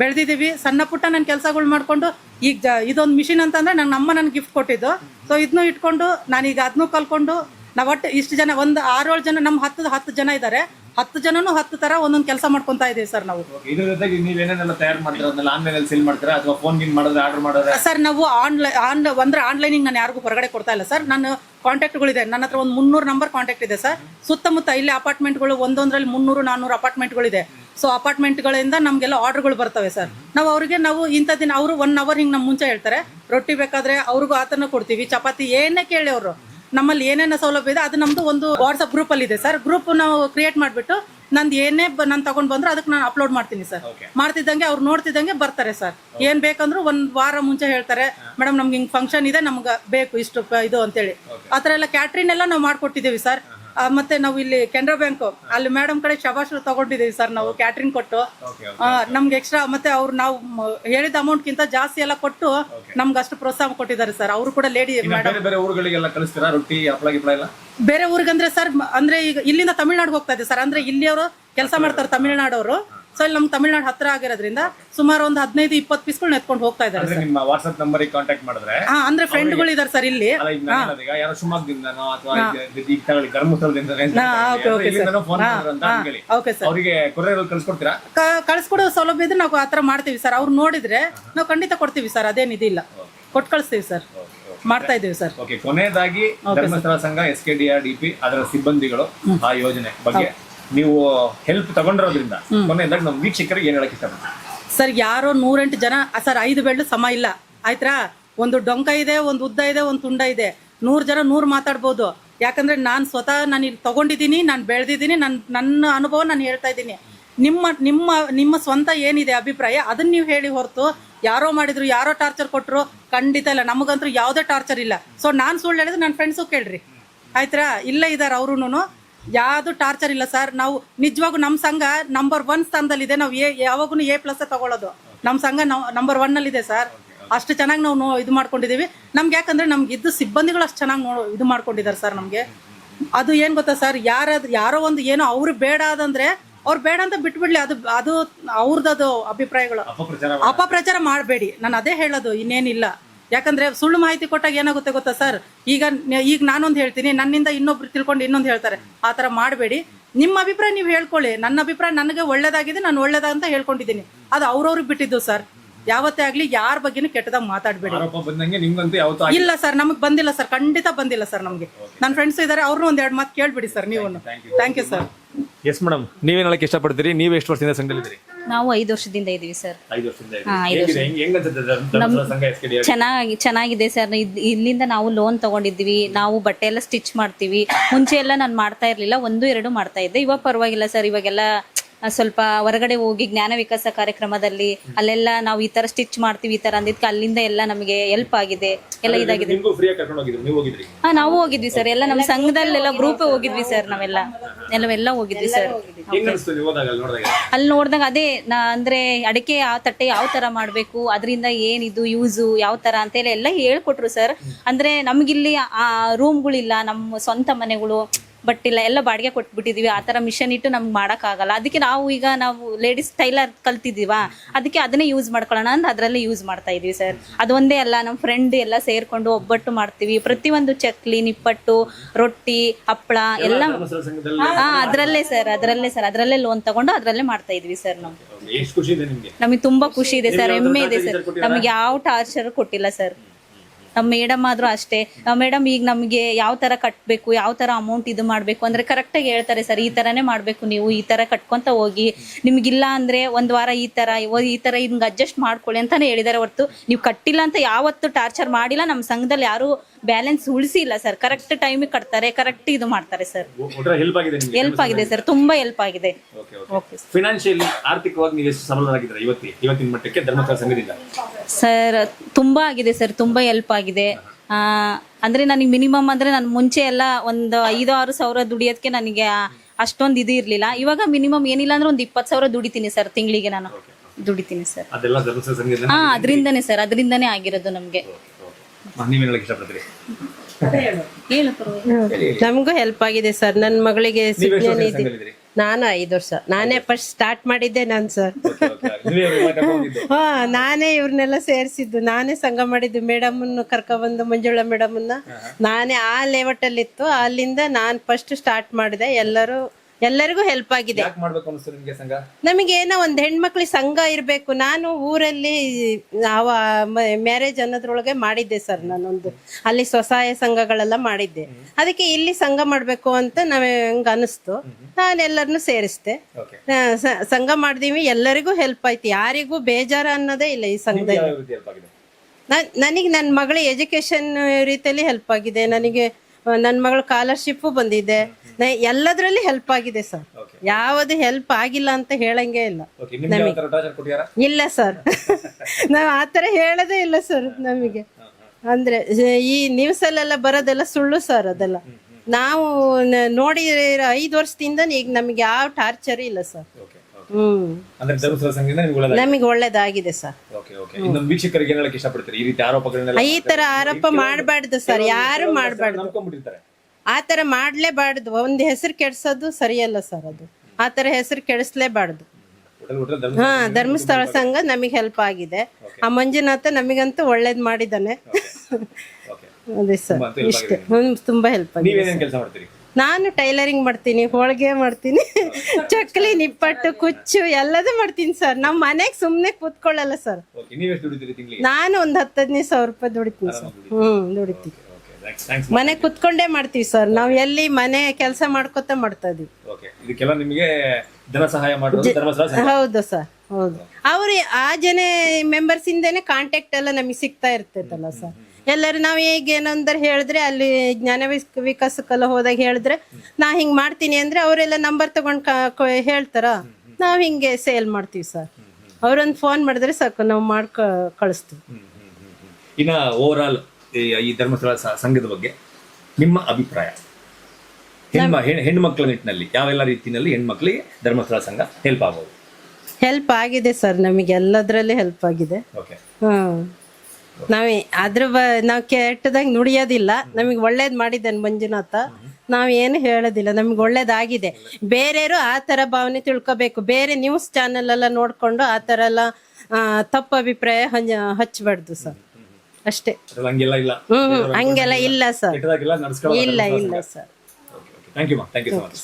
ಬೆಳೆದಿದ್ದೀವಿ. ಸಣ್ಣ ಪುಟ್ಟ ನನ್ನ ಕೆಲಸಗಳು ಮಾಡ್ಕೊಂಡು ಈಗ ಜ- ಇದೊಂದು ಮಿಷಿನ್ ಅಂತಂದ್ರೆ ನನ್ನ ಅಮ್ಮ ನನ್ಗೆ ಗಿಫ್ಟ್ ಕೊಟ್ಟಿದ್ದು. ಸೊ ಇದನ್ನು ಇಟ್ಕೊಂಡು ನಾನೀಗ ಅದನ್ನು ಕಲ್ಕೊಂಡು ನಾವು ಒಟ್ಟು ಇಷ್ಟು ಜನ ಒಂದು ಆರೇಳು ಜನ ನಮ್ಮ ಹತ್ತು ಹತ್ತು ಜನ ಇದ್ದಾರೆ ಹತ್ತು ಜನನು ಹತ್ತು ತರ ಒಂದೊಂದು ಕೆಲಸ ಮಾಡ್ಕೊಂತಾ ಇದೀವಿ ಸರ್ ನಾವು. ಇದ್ರ ಜೊತೆಗೆ ನೀವ್ ಏನೇನೆಲ್ಲ ತಯಾರು ಮಾಡ್ತೀರಾ? ಅದನ್ನೆಲ್ಲ ಆನ್ಲೈನ್ ಅಲ್ಲಿ ಸೇಲ್ ಮಾಡ್ತೀರಾ? ಅಥವಾ ಫೋನ್ ಗಿನ್ ಮಾಡಿದ್ರೆ ಆರ್ಡರ್ ಮಾಡಿದ್ರೆ? ಸರ್ ನಾವು ಆನ್ಲೈನ್ ಆನ್ ಅಂದ್ರೆ ಆನ್ಲೈನಿಂಗ್ ನಾನು ಯಾರಿಗೂ ಹೊರಗಡೆ ಕೊಡ್ತಾ ಇಲ್ಲ ಸರ್. ನಾನು ಕಾಂಟ್ಯಾಕ್ಟ್ಗಳಿದೆ. ನನ್ನ ಹತ್ರ ಒಂದು ಮುನ್ನೂರು ನಂಬರ್ ಕಾಂಟ್ಯಾಕ್ಟ್ ಇದೆ ಸರ್. ಸುತ್ತಮುತ್ತ ಇಲ್ಲಿ ಅಪಾರ್ಟ್ಮೆಂಟ್ಗಳು ಒಂದೊಂದ್ರಲ್ಲಿ ಮುನ್ನೂರು ನಾನ್ನೂರು ಅಪಾರ್ಟ್ಮೆಂಟ್ಗಳಿದೆ ಸೊ ಅಪಾರ್ಟ್ಮೆಂಟ್ಗಳಿಂದ ನಮಗೆಲ್ಲ ಆರ್ಡರ್ಗಳು ಬರ್ತವೆ ಸರ್ ನಾವು ಅವರಿಗೆ ನಾವು ಇಂಥ ದಿನ ಅವರು ಒನ್ ಅವರ್ ಹಿಂಗೆ ನಮ್ಮ ಮುಂಚೆ ಹೇಳ್ತಾರೆ. ರೊಟ್ಟಿ ಬೇಕಾದ್ರೆ ಅವ್ರಿಗೂ ಆತನ ಕೊಡ್ತೀವಿ. ಚಪಾತಿ ಏನೇ ಕೇಳಿ ಅವರು. ನಮ್ಮಲ್ಲಿ ಏನೇನು ಸೌಲಭ್ಯ ಇದೆ ಅದು ನಮ್ದು ಒಂದು ವಾಟ್ಸಪ್ ಗ್ರೂಪ್ ಅಲ್ಲಿ ಇದೆ ಸರ್ ಗ್ರೂಪ್ ನಾವು ಕ್ರಿಯೇಟ್ ಮಾಡಿಬಿಟ್ಟು ನಂದು ಏನೇ ನಾನು ತಗೊಂಡ್ ಬಂದ್ರೆ ಅದಕ್ಕೆ ನಾನು ಅಪ್ಲೋಡ್ ಮಾಡ್ತೀನಿ ಸರ್ ಮಾಡ್ತಿದ್ದಂಗೆ ಅವ್ರು ನೋಡ್ತಿದ್ದಂಗೆ ಬರ್ತಾರೆ ಸರ್ ಏನ್ ಬೇಕಂದ್ರು ಒಂದು ವಾರ ಮುಂಚೆ ಹೇಳ್ತಾರೆ ಮೇಡಮ್ ನಮ್ಗೆ ಹಿಂಗೆ ಫಂಕ್ಷನ್ ಇದೆ ನಮ್ಗೆ ಬೇಕು ಇಷ್ಟು ಇದು ಅಂತೇಳಿ. ಆತರ ಎಲ್ಲ ಕ್ಯಾಟ್ರಿನ್ ಎಲ್ಲ ನಾವು ಮಾಡ್ಕೊಟ್ಟಿದ್ದೀವಿ ಸರ್ ಆ, ಮತ್ತೆ ನಾವು ಇಲ್ಲಿ ಕೆನರಾ ಬ್ಯಾಂಕ್ ಅಲ್ಲಿ ಮೇಡಮ್ ಕಡೆ ಶಬಾಷ್ ತಗೊಂಡಿದ್ದೀವಿ ಸರ್ ನಾವು ಕ್ಯಾಟ್ರಿಂಗ್ ಕೊಟ್ಟು. ನಮ್ಗೆ ಎಕ್ಸ್ಟ್ರಾ ಮತ್ತೆ ಅವ್ರು ನಾವು ಹೇಳಿದ ಅಮೌಂಟ್ ಗಿಂತ ಜಾಸ್ತಿ ಎಲ್ಲ ಕೊಟ್ಟು ನಮ್ಗೆ ಅಷ್ಟು ಪ್ರೋತ್ಸಾಹ ಕೊಟ್ಟಿದ್ದಾರೆ ಸರ್. ಅವರು ಕೂಡ ಲೇಡಿ ಬೇರೆ ಊರುಗಳಿಗೆಲ್ಲ ಕಳಿಸ್ತೀರಾ ರೊಟ್ಟಿ ಹಪ್ಪಳ ಗಿಪ್ಪಳ ಎಲ್ಲ? ಬೇರೆ ಊರಿಗಂದ್ರೆ ಸರ್ ಅಂದ್ರೆ ಈಗ ಇಲ್ಲಿಂದ ತಮಿಳ್ನಾಡು ಹೋಗ್ತಾ ಇದೆ ಸರ್. ಅಂದ್ರೆ ಇಲ್ಲಿ ಅವರು ಕೆಲಸ ಮಾಡ್ತಾರೆ ತಮಿಳ್ನಾಡವರು. ಸೊ ಇಲ್ಲಿ ನಮ್ಮ ತಮಿಳ್ನಾಡು ಹತ್ರ ಆಗಿರೋದ್ರಿಂದ ಸುಮಾರು ಒಂದು ಹದಿನೈದು ಇಪ್ಪತ್ತು ಪೀಸ್ಗಳನ್ನ ಎತ್ಕೊಂಡು ಹೋಗ್ತಾ ಇದ್ದಾರೆ ಅಂದ್ರೆ ನಿಮ್ಮ ವಾಟ್ಸ್ಆಪ್ ನಂಬರ್ ಕಾಂಟ್ಯಾಕ್ಟ್ ಮಾಡಿದ್ರೆ ಹಾ ಅಂದ್ರೆ ಫ್ರೆಂಡ್ಗಳು ಇದಾರೆ ಸರ್ ಇಲ್ಲಿ. ಅಲ್ಲ ಈಗ ನಾನು ಹೇಳೋದು, ಈಗ ಯಾರೋ ಶಿವಮೊಗ್ಗದಿಂದನೋ ಅಥವಾ ಈಗ ಈಗ ತಗೊಳ್ಳಿ ಧರ್ಮಸ್ಥಳದಿಂದ ಹಾ, okay, okay, sir. ಫೋನ್ ಹಾ, ಮಾಡಿದ್ರು ಅಂತ ಹಾ. ಅವರಿಗೆ ಕೊರಿಯರ್ ಕಳ್ಸ್ಕೊಡ್ತೀರಾ? ಕ- ಕಳ್ಸ್ಕೊಡೋ ಸೌಲಭ್ಯ ಇದ್ರೆ ನಾವು ಆತರ ಮಾಡ್ತೀವಿ ಸರ್. ಅವ್ರು ನೋಡಿದ್ರೆ ನಾವು ಖಂಡಿತ ಕೊಡ್ತೀವಿ ಸರ್ ಅದೇನ್ ಇದಿಲ್ಲ. ಕೊಟ್ಟು ಕಳಿಸ್ತೀವಿ ಸರ್. ಮಾಡ್ತಾ ಇದ್ದೀವಿ ಸರ್. ಓಕೆ ಕೊನೆಯದಾಗಿ ಧರ್ಮಸ್ಥಳ ಸಂಘ S K D R D P ಅದರ ಸಿಬ್ಬಂದಿಗಳು ಆ ಯೋಜನೆ ಬಗ್ಗೆ. ನೀವು ಹೆಲ್ಪ್ ತಗೊಂಡಿರೋದ್ರಿಂದ. ಕೊನೆಯದಾಗಿ ನಮ್ಮ ವೀಕ್ಷಕರಿಗೆ ಏನು ಹೇಳಕ್ಕೆ ಇಷ್ಟಪಡ್ತೀನಿ ಸರ್ ಯಾರೋ ನೂರೆಂಟು ಜನ ಆ, ಸರ್ ಐದು ಬೆಳ್ಳು ಸಮ ಇಲ್ಲ. ಆಯ್ತಾ ಒಂದು ಡೊಂಕ ಇದೆ ಒಂದು ಉದ್ದ ಇದೆ ಒಂದು ತುಂಡ ಇದೆ. ನೂರು ಜನ ನೂರು ಮಾತಾಡ್ಬೋದು. ಯಾಕಂದ್ರೆ ನಾನು ಸ್ವತಃ ನಾನು ಇಲ್ಲಿ ತಗೊಂಡಿದ್ದೀನಿ ನಾನು ಬೆಳೆದಿದ್ದೀನಿ ನನ್ನ ನನ್ನ ಅನುಭವ ನಾನು ಹೇಳ್ತಾ ಇದ್ದೀನಿ. ನಿಮ್ಮ ನಿಮ್ಮ ನಿಮ್ಮ ಸ್ವಂತ ಏನಿದೆ ಅಭಿಪ್ರಾಯ ಅದನ್ನ ನೀವು ಹೇಳಿ ಹೊರತು ಯಾರೋ ಮಾಡಿದ್ರು ಯಾರೋ ಟಾರ್ಚರ್ ಕೊಟ್ಟರು ಖಂಡಿತ ಇಲ್ಲ. ನಮಗಂತೂ ಯಾವುದೇ ಟಾರ್ಚರ್ ಇಲ್ಲ. ಸೊ ನಾನು ಸುಳ್ಳು ಹೇಳಿದ್ರೆ ನನ್ನ ಫ್ರೆಂಡ್ಸು ಕೇಳ್ರಿ. ಆಯ್ತಾ ಇಲ್ಲೇ ಇದ್ದಾರೆ ಅವ್ರು ಯಾವುದು ಟಾರ್ಚರ್ ಇಲ್ಲ ಸರ್. ನಾವು ನಿಜವಾಗೂ ನಮ್ಮ ಸಂಘ ನಂಬರ್ ಒನ್ ಸ್ಥಾನದಲ್ಲಿದೆ. ನಾವು ಎ ಯಾವಾಗೂ ಎ ಪ್ಲಸ್ ತಗೊಳ್ಳೋದು. ನಮ್ಮ ಸಂಘ ನಂಬರ್ ಒನ್ ಅಲ್ಲಿ ಇದೆ ಸರ್. ಅಷ್ಟು ಚೆನ್ನಾಗಿ ನಾವು ಇದು ಮಾಡ್ಕೊಂಡಿದೀವಿ. ನಮ್ಗೆ ಯಾಕಂದ್ರೆ ನಮ್ಗೆ ಇದ್ದು ಸಿಬ್ಬಂದಿಗಳು ಅಷ್ಟು ಚೆನ್ನಾಗಿ ನೋ ಇದು ಮಾಡ್ಕೊಂಡಿದ್ದಾರೆ ಸರ್ ನಮಗೆ. ಅದು ಏನ್ ಗೊತ್ತಾ ಸರ್? ಯಾರಾದ್ ಯಾರೋ ಒಂದು ಏನೋ ಅವ್ರು ಬೇಡ ಅದಂದ್ರೆ ಅವ್ರು ಬೇಡ ಅಂತ ಬಿಟ್ಬಿಡ್ಲಿ. ಅದು ಅದು ಅವ್ರದ್ದು ಅಭಿಪ್ರಾಯಗಳು. ಅಪಪ್ರಚಾರ ಮಾಡಬೇಡಿ. ನಾನು ಅದೇ ಹೇಳೋದು ಇನ್ನೇನಿಲ್ಲ. ಯಾಕಂದ್ರೆ ಸುಳ್ಳು ಮಾಹಿತಿ ಕೊಟ್ಟಾಗ ಏನಾಗುತ್ತೆ ಗೊತ್ತಾ ಸರ್? ಈಗ ಈಗ ನಾನೊಂದು ಹೇಳ್ತೀನಿ, ನನ್ನಿಂದ ಇನ್ನೊಬ್ರು ತಿಳ್ಕೊಂಡು ಇನ್ನೊಂದು ಹೇಳ್ತಾರೆ. ಆ ಥರ ಮಾಡಬೇಡಿ. ನಿಮ್ಮ ಅಭಿಪ್ರಾಯ ನೀವು ಹೇಳ್ಕೊಳ್ಳಿ. ನನ್ನ ಅಭಿಪ್ರಾಯ ನನಗೆ ಒಳ್ಳೇದಾಗಿದೆ, ನಾನು ಒಳ್ಳೇದಂತ ಹೇಳ್ಕೊಂಡಿದ್ದೀನಿ. ಅದು ಅವ್ರವ್ರಿಗೆ ಬಿಟ್ಟಿದ್ದು ಸರ್. ಯಾವತ್ತೇ ಆಗ್ಲಿ ಯಾರ ಬಗ್ಗೆನೂ ಕೆಟ್ಟದಾಗ ಮಾತಾಡಬೇಡಿ. ಆರೋಪ ಬಂದಂಗೆ ನಿಮ್ಗಂತೂ ಯಾವತ್ತೂ ಇಲ್ಲ ಸರ್ ನಮಗೆ ಬಂದಿಲ್ಲ ಸರ್ ಖಂಡಿತ ಬಂದಿಲ್ಲ ಸರ್ ನಮಗೆ. ನನ್ನ ಫ್ರೆಂಡ್ಸ್ ಇದ್ದಾರೆ ಅವ್ರನ್ನೂ ಒಂದ್ ಎರಡು ಮಾತು ಕೇಳ್ಬಿಡಿ ಸರ್ ನೀವು thank you sir yes madam ನೀವೇನ್ ಹೇಳಕ್ ಇಷ್ಟಪಡ್ತೀರಿ? ನೀವ್ ಎಷ್ಟು ವರ್ಷದಿಂದ ಸಂಘದಲ್ಲಿದ್ದೀರಿ ನಾವು ಐದು ವರ್ಷದಿಂದ ಇದೀವಿ ಸರ್ ಐದು ವರ್ಷದಿಂದ ಹಾ, ಐದು ಹೇಗಿದೆ? ಹೆಂಗ್ ಹೆಂಗ್ ಅನ್ಸುತ್ತೆ ಧರ್ಮ- ಧರ್ಮಸ್ಥಳ ಸಂಘ ಎಸ್ ಕೆ ಚೆನ್ನಾಗಿ ಚೆನ್ನಾಗಿದೆ ಸರ್ ಇದ್- ಇಲ್ಲಿಂದ ನಾವು ಲೋನ್ ತಗೊಂಡಿದ್ವಿ ನಾವು ಬಟ್ಟೆ ಎಲ್ಲ ಸ್ಟಿಚ್ ಮಾಡ್ತೀವಿ. ಮುಂಚೆ ಎಲ್ಲ ನಾನು ಮಾಡ್ತಾ ಇರ್ಲಿಲ್ಲ ಒಂದು ಎರಡು ಮಾಡ್ತಾ ಇದ್ದೆ. ಇವಾಗ ಪರವಾಗಿಲ್ಲ ಸರ್ ಇವಾಗೆಲ್ಲ ಸ್ವಲ್ಪ ಹೊರಗಡೆ ಹೋಗಿ ಜ್ಞಾನ ವಿಕಾಸ ಕಾರ್ಯಕ್ರಮದಲ್ಲಿ ಅಲ್ಲೆಲ್ಲ ನಾವು ಈ ತರ ಸ್ಟಿಚ್ ಮಾಡ್ತೀವಿ ಈ ತರ ಅಂದಿದ್ಕೆ ಅಲ್ಲಿಂದ ಎಲ್ಲ ನಮಗೆ ಹೆಲ್ಪ್ ಆಗಿದೆ ಎಲ್ಲ ಇದಾಗಿದೆ. ನಿಮ್ಗೂ ಫ್ರೀ ಕರ್ಕೊಂಡು ಹೋಗಿದ್ರು ನೀವು ಹೋಗಿದ್ರಿ? ಹಾ ನಾವು ಹೋಗಿದ್ವಿ ಸರ್ ಎಲ್ಲ ನಮ್ಮ ಸಂಘದಲ್ಲೆಲ್ಲ ಗ್ರೂಪ್ ಹೋಗಿದ್ವಿ ಸರ್ ನಾವೆಲ್ಲ. ಎಲ್ಲವೆಲ್ಲ ಹೋಗಿದ್ವಿ ಸರ್ ನೋಡಿದಾಗ? ಅಲ್ಲಿ ನೋಡಿದಾಗ ಅದೇ ನಾ ಅಂದ್ರೆ ಅಡಿಕೆ ಆ ತಟ್ಟೆ ಯಾವ ತರ ಮಾಡ್ಬೇಕು ಅದರಿಂದ ಏನಿದು ಯೂಸು ಯಾವ ತರ ಅಂತ ಹೇಳಿ ಎಲ್ಲ ಹೇಳ್ಕೊಟ್ರು ಸರ್ ಅಂದ್ರೆ ನಮ್ಗಿಲ್ಲಿ ಆ ರೂಮ್ಗಳಿಲ್ಲ ನಮ್ಮ ಸ್ವಂತ ಮನೆಗಳು ಬಟ್ ಇಲ್ಲ ಎಲ್ಲ ಬಾಡಿಗೆ ಕೊಟ್ಬಿಟ್ಟಿದೀವಿ. ಆ ತರ ಮಿಷನ್ ಇಟ್ಟು ನಮ್ಗೆ ಆಗಲ್ಲ ಅದಕ್ಕೆ ನಾವು ಈಗ ನಾವು ಲೇಡೀಸ್ ಟೈಲರ್ ಕಲ್ತಿದೀವಾ? ಅದಕ್ಕೆ ಅದನ್ನೇ ಯೂಸ್ ಮಾಡ್ಕೊಳ್ಳೋಣ ಅಂತ ಅದರಲ್ಲೇ ಯೂಸ್ ಮಾಡ್ತಾ ಇದೀವಿ ಸರ್ ಅದೊಂದೇ ಅಲ್ಲ ನಮ್ಮ ಫ್ರೆಂಡ್ ಎಲ್ಲ ಸೇರ್ಕೊಂಡು ಒಬ್ಬಟ್ಟು ಮಾಡ್ತೀವಿ. ಪ್ರತಿಯೊಂದು ಚಕ್ಲಿ ನಿಪ್ಪಟ್ಟು ರೊಟ್ಟಿ ಹಪ್ಪಳ ಎಲ್ಲ ಹಾಂ ಅದ್ರಲ್ಲೇ ಸರ್ ಅದ್ರಲ್ಲೇ ಸರ್ ಅದ್ರಲ್ಲೇ ಲೋನ್ ತಗೊಂಡು ಅದ್ರಲ್ಲೇ ಮಾಡ್ತಾ ಇದೀವಿ ಸರ್ ನಾವು ನಮಗೆ? ತುಂಬಾ ಖುಷಿ ಇದೆ ಸರ್ ಹೆಮ್ಮೆ ಇದೆ ಸರ್ ನಮಗೆ ಯಾವ ಟಾರ್ಚರ್ ಕೊಟ್ಟಿಲ್ಲ ಸರ್ ನಮ್ಮ ಮೇಡಮ್ ಆದ್ರೂ ಅಷ್ಟೇ. ಮೇಡಮ್ ಈಗ ನಮಗೆ ಯಾವ ತರ ಕಟ್ಟಬೇಕು ಯಾವ ತರ ಅಮೌಂಟ್ ಇದು ಮಾಡಬೇಕು ಅಂದ್ರೆ ಕರೆಕ್ಟಾಗಿ ಹೇಳ್ತಾರೆ ಸರ್ ಈ ತರನೇ ಮಾಡಬೇಕು ನೀವು ಈ ತರ ಕಟ್ಕೊಂತ ಹೋಗಿ. ನಿಮ್ಗಿಲ್ಲ ಅಂದ್ರೆ ಒಂದ್ ವಾರ ಈ ತರ ಈ ತರ ಹಿಂಗ್ ಅಡ್ಜಸ್ಟ್ ಮಾಡ್ಕೊಳ್ಳಿ ಅಂತಾನೆ ಹೇಳಿದಾರೆ ಹೊರತು. ನೀವು ಕಟ್ಟಿಲ್ಲ ಅಂತ ಯಾವತ್ತು ಟಾರ್ಚರ್ ಮಾಡಿಲ್ಲ ನಮ್ಮ ಸಂಘದಲ್ಲಿ ಯಾರು ಬ್ಯಾಲೆನ್ಸ್ ಉಳಿಸಿಲ್ಲ ಸರ್. ಕರೆಕ್ಟ್ ಟೈಮಿಗೆ ಕಟ್ತಾರೆ ಕರೆಕ್ಟ್ ಇದು ಮಾಡ್ತಾರೆ ಸರ್. ಹೆಲ್ಪ್ ಆಗಿದೆ ನಿಮ್ಗೆ? ಹೆಲ್ಪ್ ಆಗಿದೆ ಸರ್ ತುಂಬಾ ಹೆಲ್ಪ್ ಆಗಿದೆ. ಫಿನಾನ್ಷಿಯಲಿ ಆರ್ಥಿಕವಾಗಿ ನೀವು ಎಷ್ಟು ಸಬಲರಾಗಿದ್ದೀರಾ ಇವತ್ತಿ ಇವತ್ತಿನ ಮಟ್ಟಕ್ಕೆ ಧರ್ಮಸ್ಥಳ ಸಂಘದಿಂದ? ಸರ್ ತುಂಬಾ ಆಗಿದೆ ಸರ್ ತುಂಬಾ ಹೆಲ್ಪ್ ಆಗಿದೆ. ಆ, ಅಂದ್ರೆ ನನಗೆ ಮಿನಿಮಮ್ ಅಂದ್ರೆ ನಾನು ಮುಂಚೆ ಎಲ್ಲ ಒಂದು ಐದು ಆರು ಸಾವಿರ ದುಡಿಯೋದಕ್ಕೆ ನನಗೆ ಅಷ್ಟೊಂದು ಇದು ಇರಲಿಲ್ಲ. ಇವಾಗ ಮಿನಿಮಮ್ ಏನಿಲ್ಲ ಅಂದ್ರೆ ಒಂದು ಇಪ್ಪತ್ತು ಸಾವಿರ ದುಡಿತೀನಿ ಸರ್ ತಿಂಗಳಿಗೆ ನಾನು. ದುಡಿತೀನಿ ಸರ್. ಹಾ ಅದರಿಂದನೇ ಸರ್ ಅದರಿಂದನೇ ಆಗಿರೋದು ನಮಗೆ. ನಮಗೂ ಹೆಲ್ಪ್ ಆಗಿದೆ ಸರ್. ನನ್ನ ಮಗಳಿಗೆ ನಾನು ಐದು ವರ್ಷ. ನಾನೇ ಫಸ್ಟ್ ಸ್ಟಾರ್ಟ್ ಮಾಡಿದ್ದೆ ನಾನು ಸರ್ ಹಾ ನಾನೇ ಇವ್ರನ್ನೆಲ್ಲ ಸೇರಿಸಿದ್ದು. ನಾನೇ ಸಂಘ ಮಾಡಿದ್ದು. ಮೇಡಮ್ ಕರ್ಕೊಬಂದು ಮಂಜುಳಾ ಮೇಡಮ್ ನಾನೇ ಆ ಲೆವೆಟ್ ಅಲ್ಲಿ ಇತ್ತು ಅಲ್ಲಿಂದ ನಾನು ಫಸ್ಟ್ ಸ್ಟಾರ್ಟ್ ಮಾಡಿದೆ. ಎಲ್ಲರೂ ಎಲ್ಲರಿಗೂ ಹೆಲ್ಪ್ ಆಗಿದೆ. ಯಾಕೆ ಮಾಡ್ಬೇಕು ಅನಿಸ್ತು ನಿಮ್ಗೆ ಸಂಘ? ನಮಗೆ ಏನೋ ಒಂದು ಹೆಣ್ಮಕ್ಳಿಗೆ ಸಂಘ ಇರಬೇಕು. ನಾನು ಊರಲ್ಲಿ ಅವ ಮ್ಯಾರೇಜ್ ಅನ್ನೋದ್ರೊಳಗೆ ಮಾಡಿದ್ದೆ ಸರ್ ನಾನೊಂದು. ಅಲ್ಲಿ ಸ್ವಸಹಾಯ ಸಂಘಗಳೆಲ್ಲ ಮಾಡಿದ್ದೆ. ಅದಕ್ಕೆ ಇಲ್ಲಿ ಸಂಘ ಮಾಡಬೇಕು ಅಂತ ನಾವ್ ಹಂಗ ಅನಿಸ್ತು ನಾನು ಎಲ್ಲರನ್ನು ಸೇರಿಸ್ದೆ. ಓಕೆ. ಆ, ಸ- ಸಂಘ ಮಾಡಿದೀವಿ. ಎಲ್ಲರಿಗೂ ಹೆಲ್ಪ್ ಆಯ್ತು. ಯಾರಿಗೂ ಬೇಜಾರ ಅನ್ನೋದೇ ಇಲ್ಲ ಈ ಸಂಘದಲ್ಲಿ. ಯಾವ ರೀತಿ ಹೆಲ್ಪ್ ಆಗಿದೆ? ನನಗೆ ನನ್ನ ಮಗಳ ಎಜುಕೇಶನ್ ರೀತಿಯಲ್ಲಿ ಹೆಲ್ಪ್ ಆಗಿದೆ. ನನಗೆ ನನ್ನ ಮಗಳ ಸ್ಕಾಲರ್ಶಿಪ್ಪು ಬಂದಿದೆ. ಎಲ್ಲದರಲ್ಲಿ ಹೆಲ್ಪ್ ಆಗಿದೆ ಸರ್ ಯಾವ್ದು ಹೆಲ್ಪ್ ಆಗಿಲ್ಲ ಅಂತ ಹೇಳಂಗೆ ಇಲ್ಲ. ಇಲ್ಲ ಸರ್ ನಾವ್ ಆತರ ಹೇಳದೇ ಇಲ್ಲ ಸರ್ ನಮಗೆ. ಅಂದ್ರೆ ಈ ನ್ಯೂಸ್ ಅಲ್ಲೆಲ್ಲ ಬರೋದೆಲ್ಲ ಸುಳ್ಳು ಸರ್ ಅದೆಲ್ಲ. ನಾವು ನೋಡಿ ಐದು ವರ್ಷದಿಂದ ಈಗ ನಮ್ಗೆ ಯಾವ ಟಾರ್ಚರ್ ಇಲ್ಲ ಸರ್ ಹ್ಮ್. ನಿಮ್ಗೆ ಒಳ್ಳೆದಾಗಿದೆ? ಸರ್ ವೀಕ್ಷಕರಿಗೆ ಈ ತರ ಆರೋಪ ಮಾಡಬಾರ್ದು ಸರ್ ಯಾರು ಮಾಡಬಾರ್ದು. ಆ ಥರ ಮಾಡಲೇಬಾರ್ದು. ಒಂದು ಹೆಸರು ಕೆಡ್ಸೋದು ಸರಿಯಲ್ಲ ಸರ್ ಅದು. ಆ ಥರ ಹೆಸರು ಕೆಡಿಸ್ಲೇಬಾರ್ದು. ಹಾ ಧರ್ಮಸ್ಥಳ ಸಂಘ ನಮಗೆ ಹೆಲ್ಪ್ ಆಗಿದೆ. ಆ ಮಂಜುನಾಥ ನಮಗಂತೂ ಒಳ್ಳೇದ್ ಮಾಡಿದ್ದಾನೆ. ಅದೇ ಸರ್. ಇಷ್ಟೇ. ಹ್ಮ್ ತುಂಬಾ ಹೆಲ್ಪ್ ಆಗಿದೆ ನಾನು ಟೈಲರಿಂಗ್ ಮಾಡ್ತೀನಿ ಹೋಳಿಗೆ ಮಾಡ್ತೀನಿ ಚಕ್ಲಿ ನಿಪ್ಪಟ್ಟು ಕುಚ್ಚು ಎಲ್ಲದೂ ಮಾಡ್ತೀನಿ ಸರ್. ನಮ್ಮ ಮನೆಗೆ ಸುಮ್ಮನೆ ಕೂತ್ಕೊಳ್ಳಲ್ಲ ಸರ್. ನಾನು ಒಂದು ಹತ್ತು ಹದಿನೈದು ಸಾವಿರ ರೂಪಾಯಿ ದುಡಿತೀನಿ ಸರ್. ಹ್ಮ್ ದುಡಿತೀನಿ. ಮನೆ ಕುತ್ಕೊಂಡೇ ಮಾಡ್ತೀವಿ ಸರ್. ನಾವು ಎಲ್ಲಿ ಮನೆ ಕೆಲಸ ಮಾಡ್ಕೊತ ಮಾಡ್ತಾ ಇದೀವಿ. ಓಕೆ ಇದಕ್ಕೆಲ್ಲ ನಿಮಗೆ ಧನ ಸಹಾಯ ಮಾಡೋದು ಧರ್ಮಸ್ಥಳ ಸಂಘ. ಹೌದು ಸರ್ ಹೌದು. ಅವ್ರು ಆ ಜನ ಮೆಂಬರ್ಸ್ ಇಂದನೇ ಕಾಂಟ್ಯಾಕ್ಟ್ ಎಲ್ಲ ನಮಗೆ ಸಿಗ್ತಾ ಇರ್ತೈತಲ್ಲ ಸರ್. ಎಲ್ಲರೂ ನಾವು ಈಗ ಏನಂದ್ರೆ ಹೇಳಿದ್ರೆ ಅಲ್ಲಿ ಜ್ಞಾನ ವಿಸ್- ವಿಕಾಸಕ್ಕೆಲ್ಲ ಹೋದಾಗ ಹೇಳಿದ್ರೆ ನಾ ಹಿಂಗ್ ಮಾಡ್ತೀನಿ ಅಂದ್ರೆ ಅವರೆಲ್ಲ ನಂಬರ್ ತಗೊಂಡು ಹೇಳ್ತಾರ. ನಾವು ಹಿಂಗೆ ಸೇಲ್ ಮಾಡ್ತೀವಿ ಸರ್. ಅವ್ರೊಂದು ಫೋನ್ ಮಾಡಿದ್ರೆ ಸಾಕು ನಾವು ಮಾಡ್ಕ ಕಳಿಸ್ತೀವಿ. ಹ್ಮ್, ಹ್ಮ್, ಹ್ಮ್, ಹ್ಮ್. ಇನ್ನ ಓವರ್ ಆಲ್ ಈ ಧರ್ಮಸ್ಥಳ ಸಂಘದ ಬಗ್ಗೆ ನಿಮ್ಮ ಅಭಿಪ್ರಾಯ. ಹೆಣ್ಮ ಹೆಣ್- ಹೆಣ್ಮಕ್ಳ ನಿಟ್ಟಿನಲ್ಲಿ ಯಾವೆಲ್ಲ ರೀತಿಯಲ್ಲಿ ಹೆಣ್ಮಕ್ಳಿಗೆ ಧರ್ಮಸ್ಥಳ ಸಂಘ ಹೆಲ್ಪ್ ಆಗಬಹುದು ಹೆಲ್ಪ್ ಆಗಿದೆ ಸರ್ ನಮಗೆ ಎಲ್ಲದರಲ್ಲಿ ಹೆಲ್ಪ್ ಆಗಿದೆ. ನಾವೇ ಅದ್ರ ಬ ನಾವು ಕೆಟ್ಟದಾಗ ನುಡಿಯೋದಿಲ್ಲ ನಮಗೆ ಒಳ್ಳೇದ್ ಮಾಡಿದ್ದಾನೆ ಮಂಜುನಾಥ. ನಾವೇನು ಏನು ಹೇಳೋದಿಲ್ಲ ನಮ್ಗೆ ಒಳ್ಳೇದಾಗಿದೆ. ಬೇರೆಯವರು ಆ ಥರ ಭಾವನೆ ತಿಳ್ಕೊಬೇಕು. ಬೇರೆ ನ್ಯೂಸ್ ಚಾನೆಲ್ ಎಲ್ಲ ನೋಡ್ಕೊಂಡು ಆ ತರ ಎಲ್ಲ ತಪ್ಪು ಅಭಿಪ್ರಾಯ ಹಂಚ ಹಚ್ಚಬಾರ್ದು ಸರ್. ಅಷ್ಟೇ. ಹಂಗೆಲ್ಲ ಇಲ್ಲ. ಹ್ಮ್ ಹಂಗೆಲ್ಲ ಇಲ್ಲ ಸರ್ ಕೆಟ್ಟದಾಗೆಲ್ಲ ನಡ್ಸ್ಕೊಳ್ಳೋ ಇಲ್ಲ ಇಲ್ಲ sir thank you ma'am thank you so much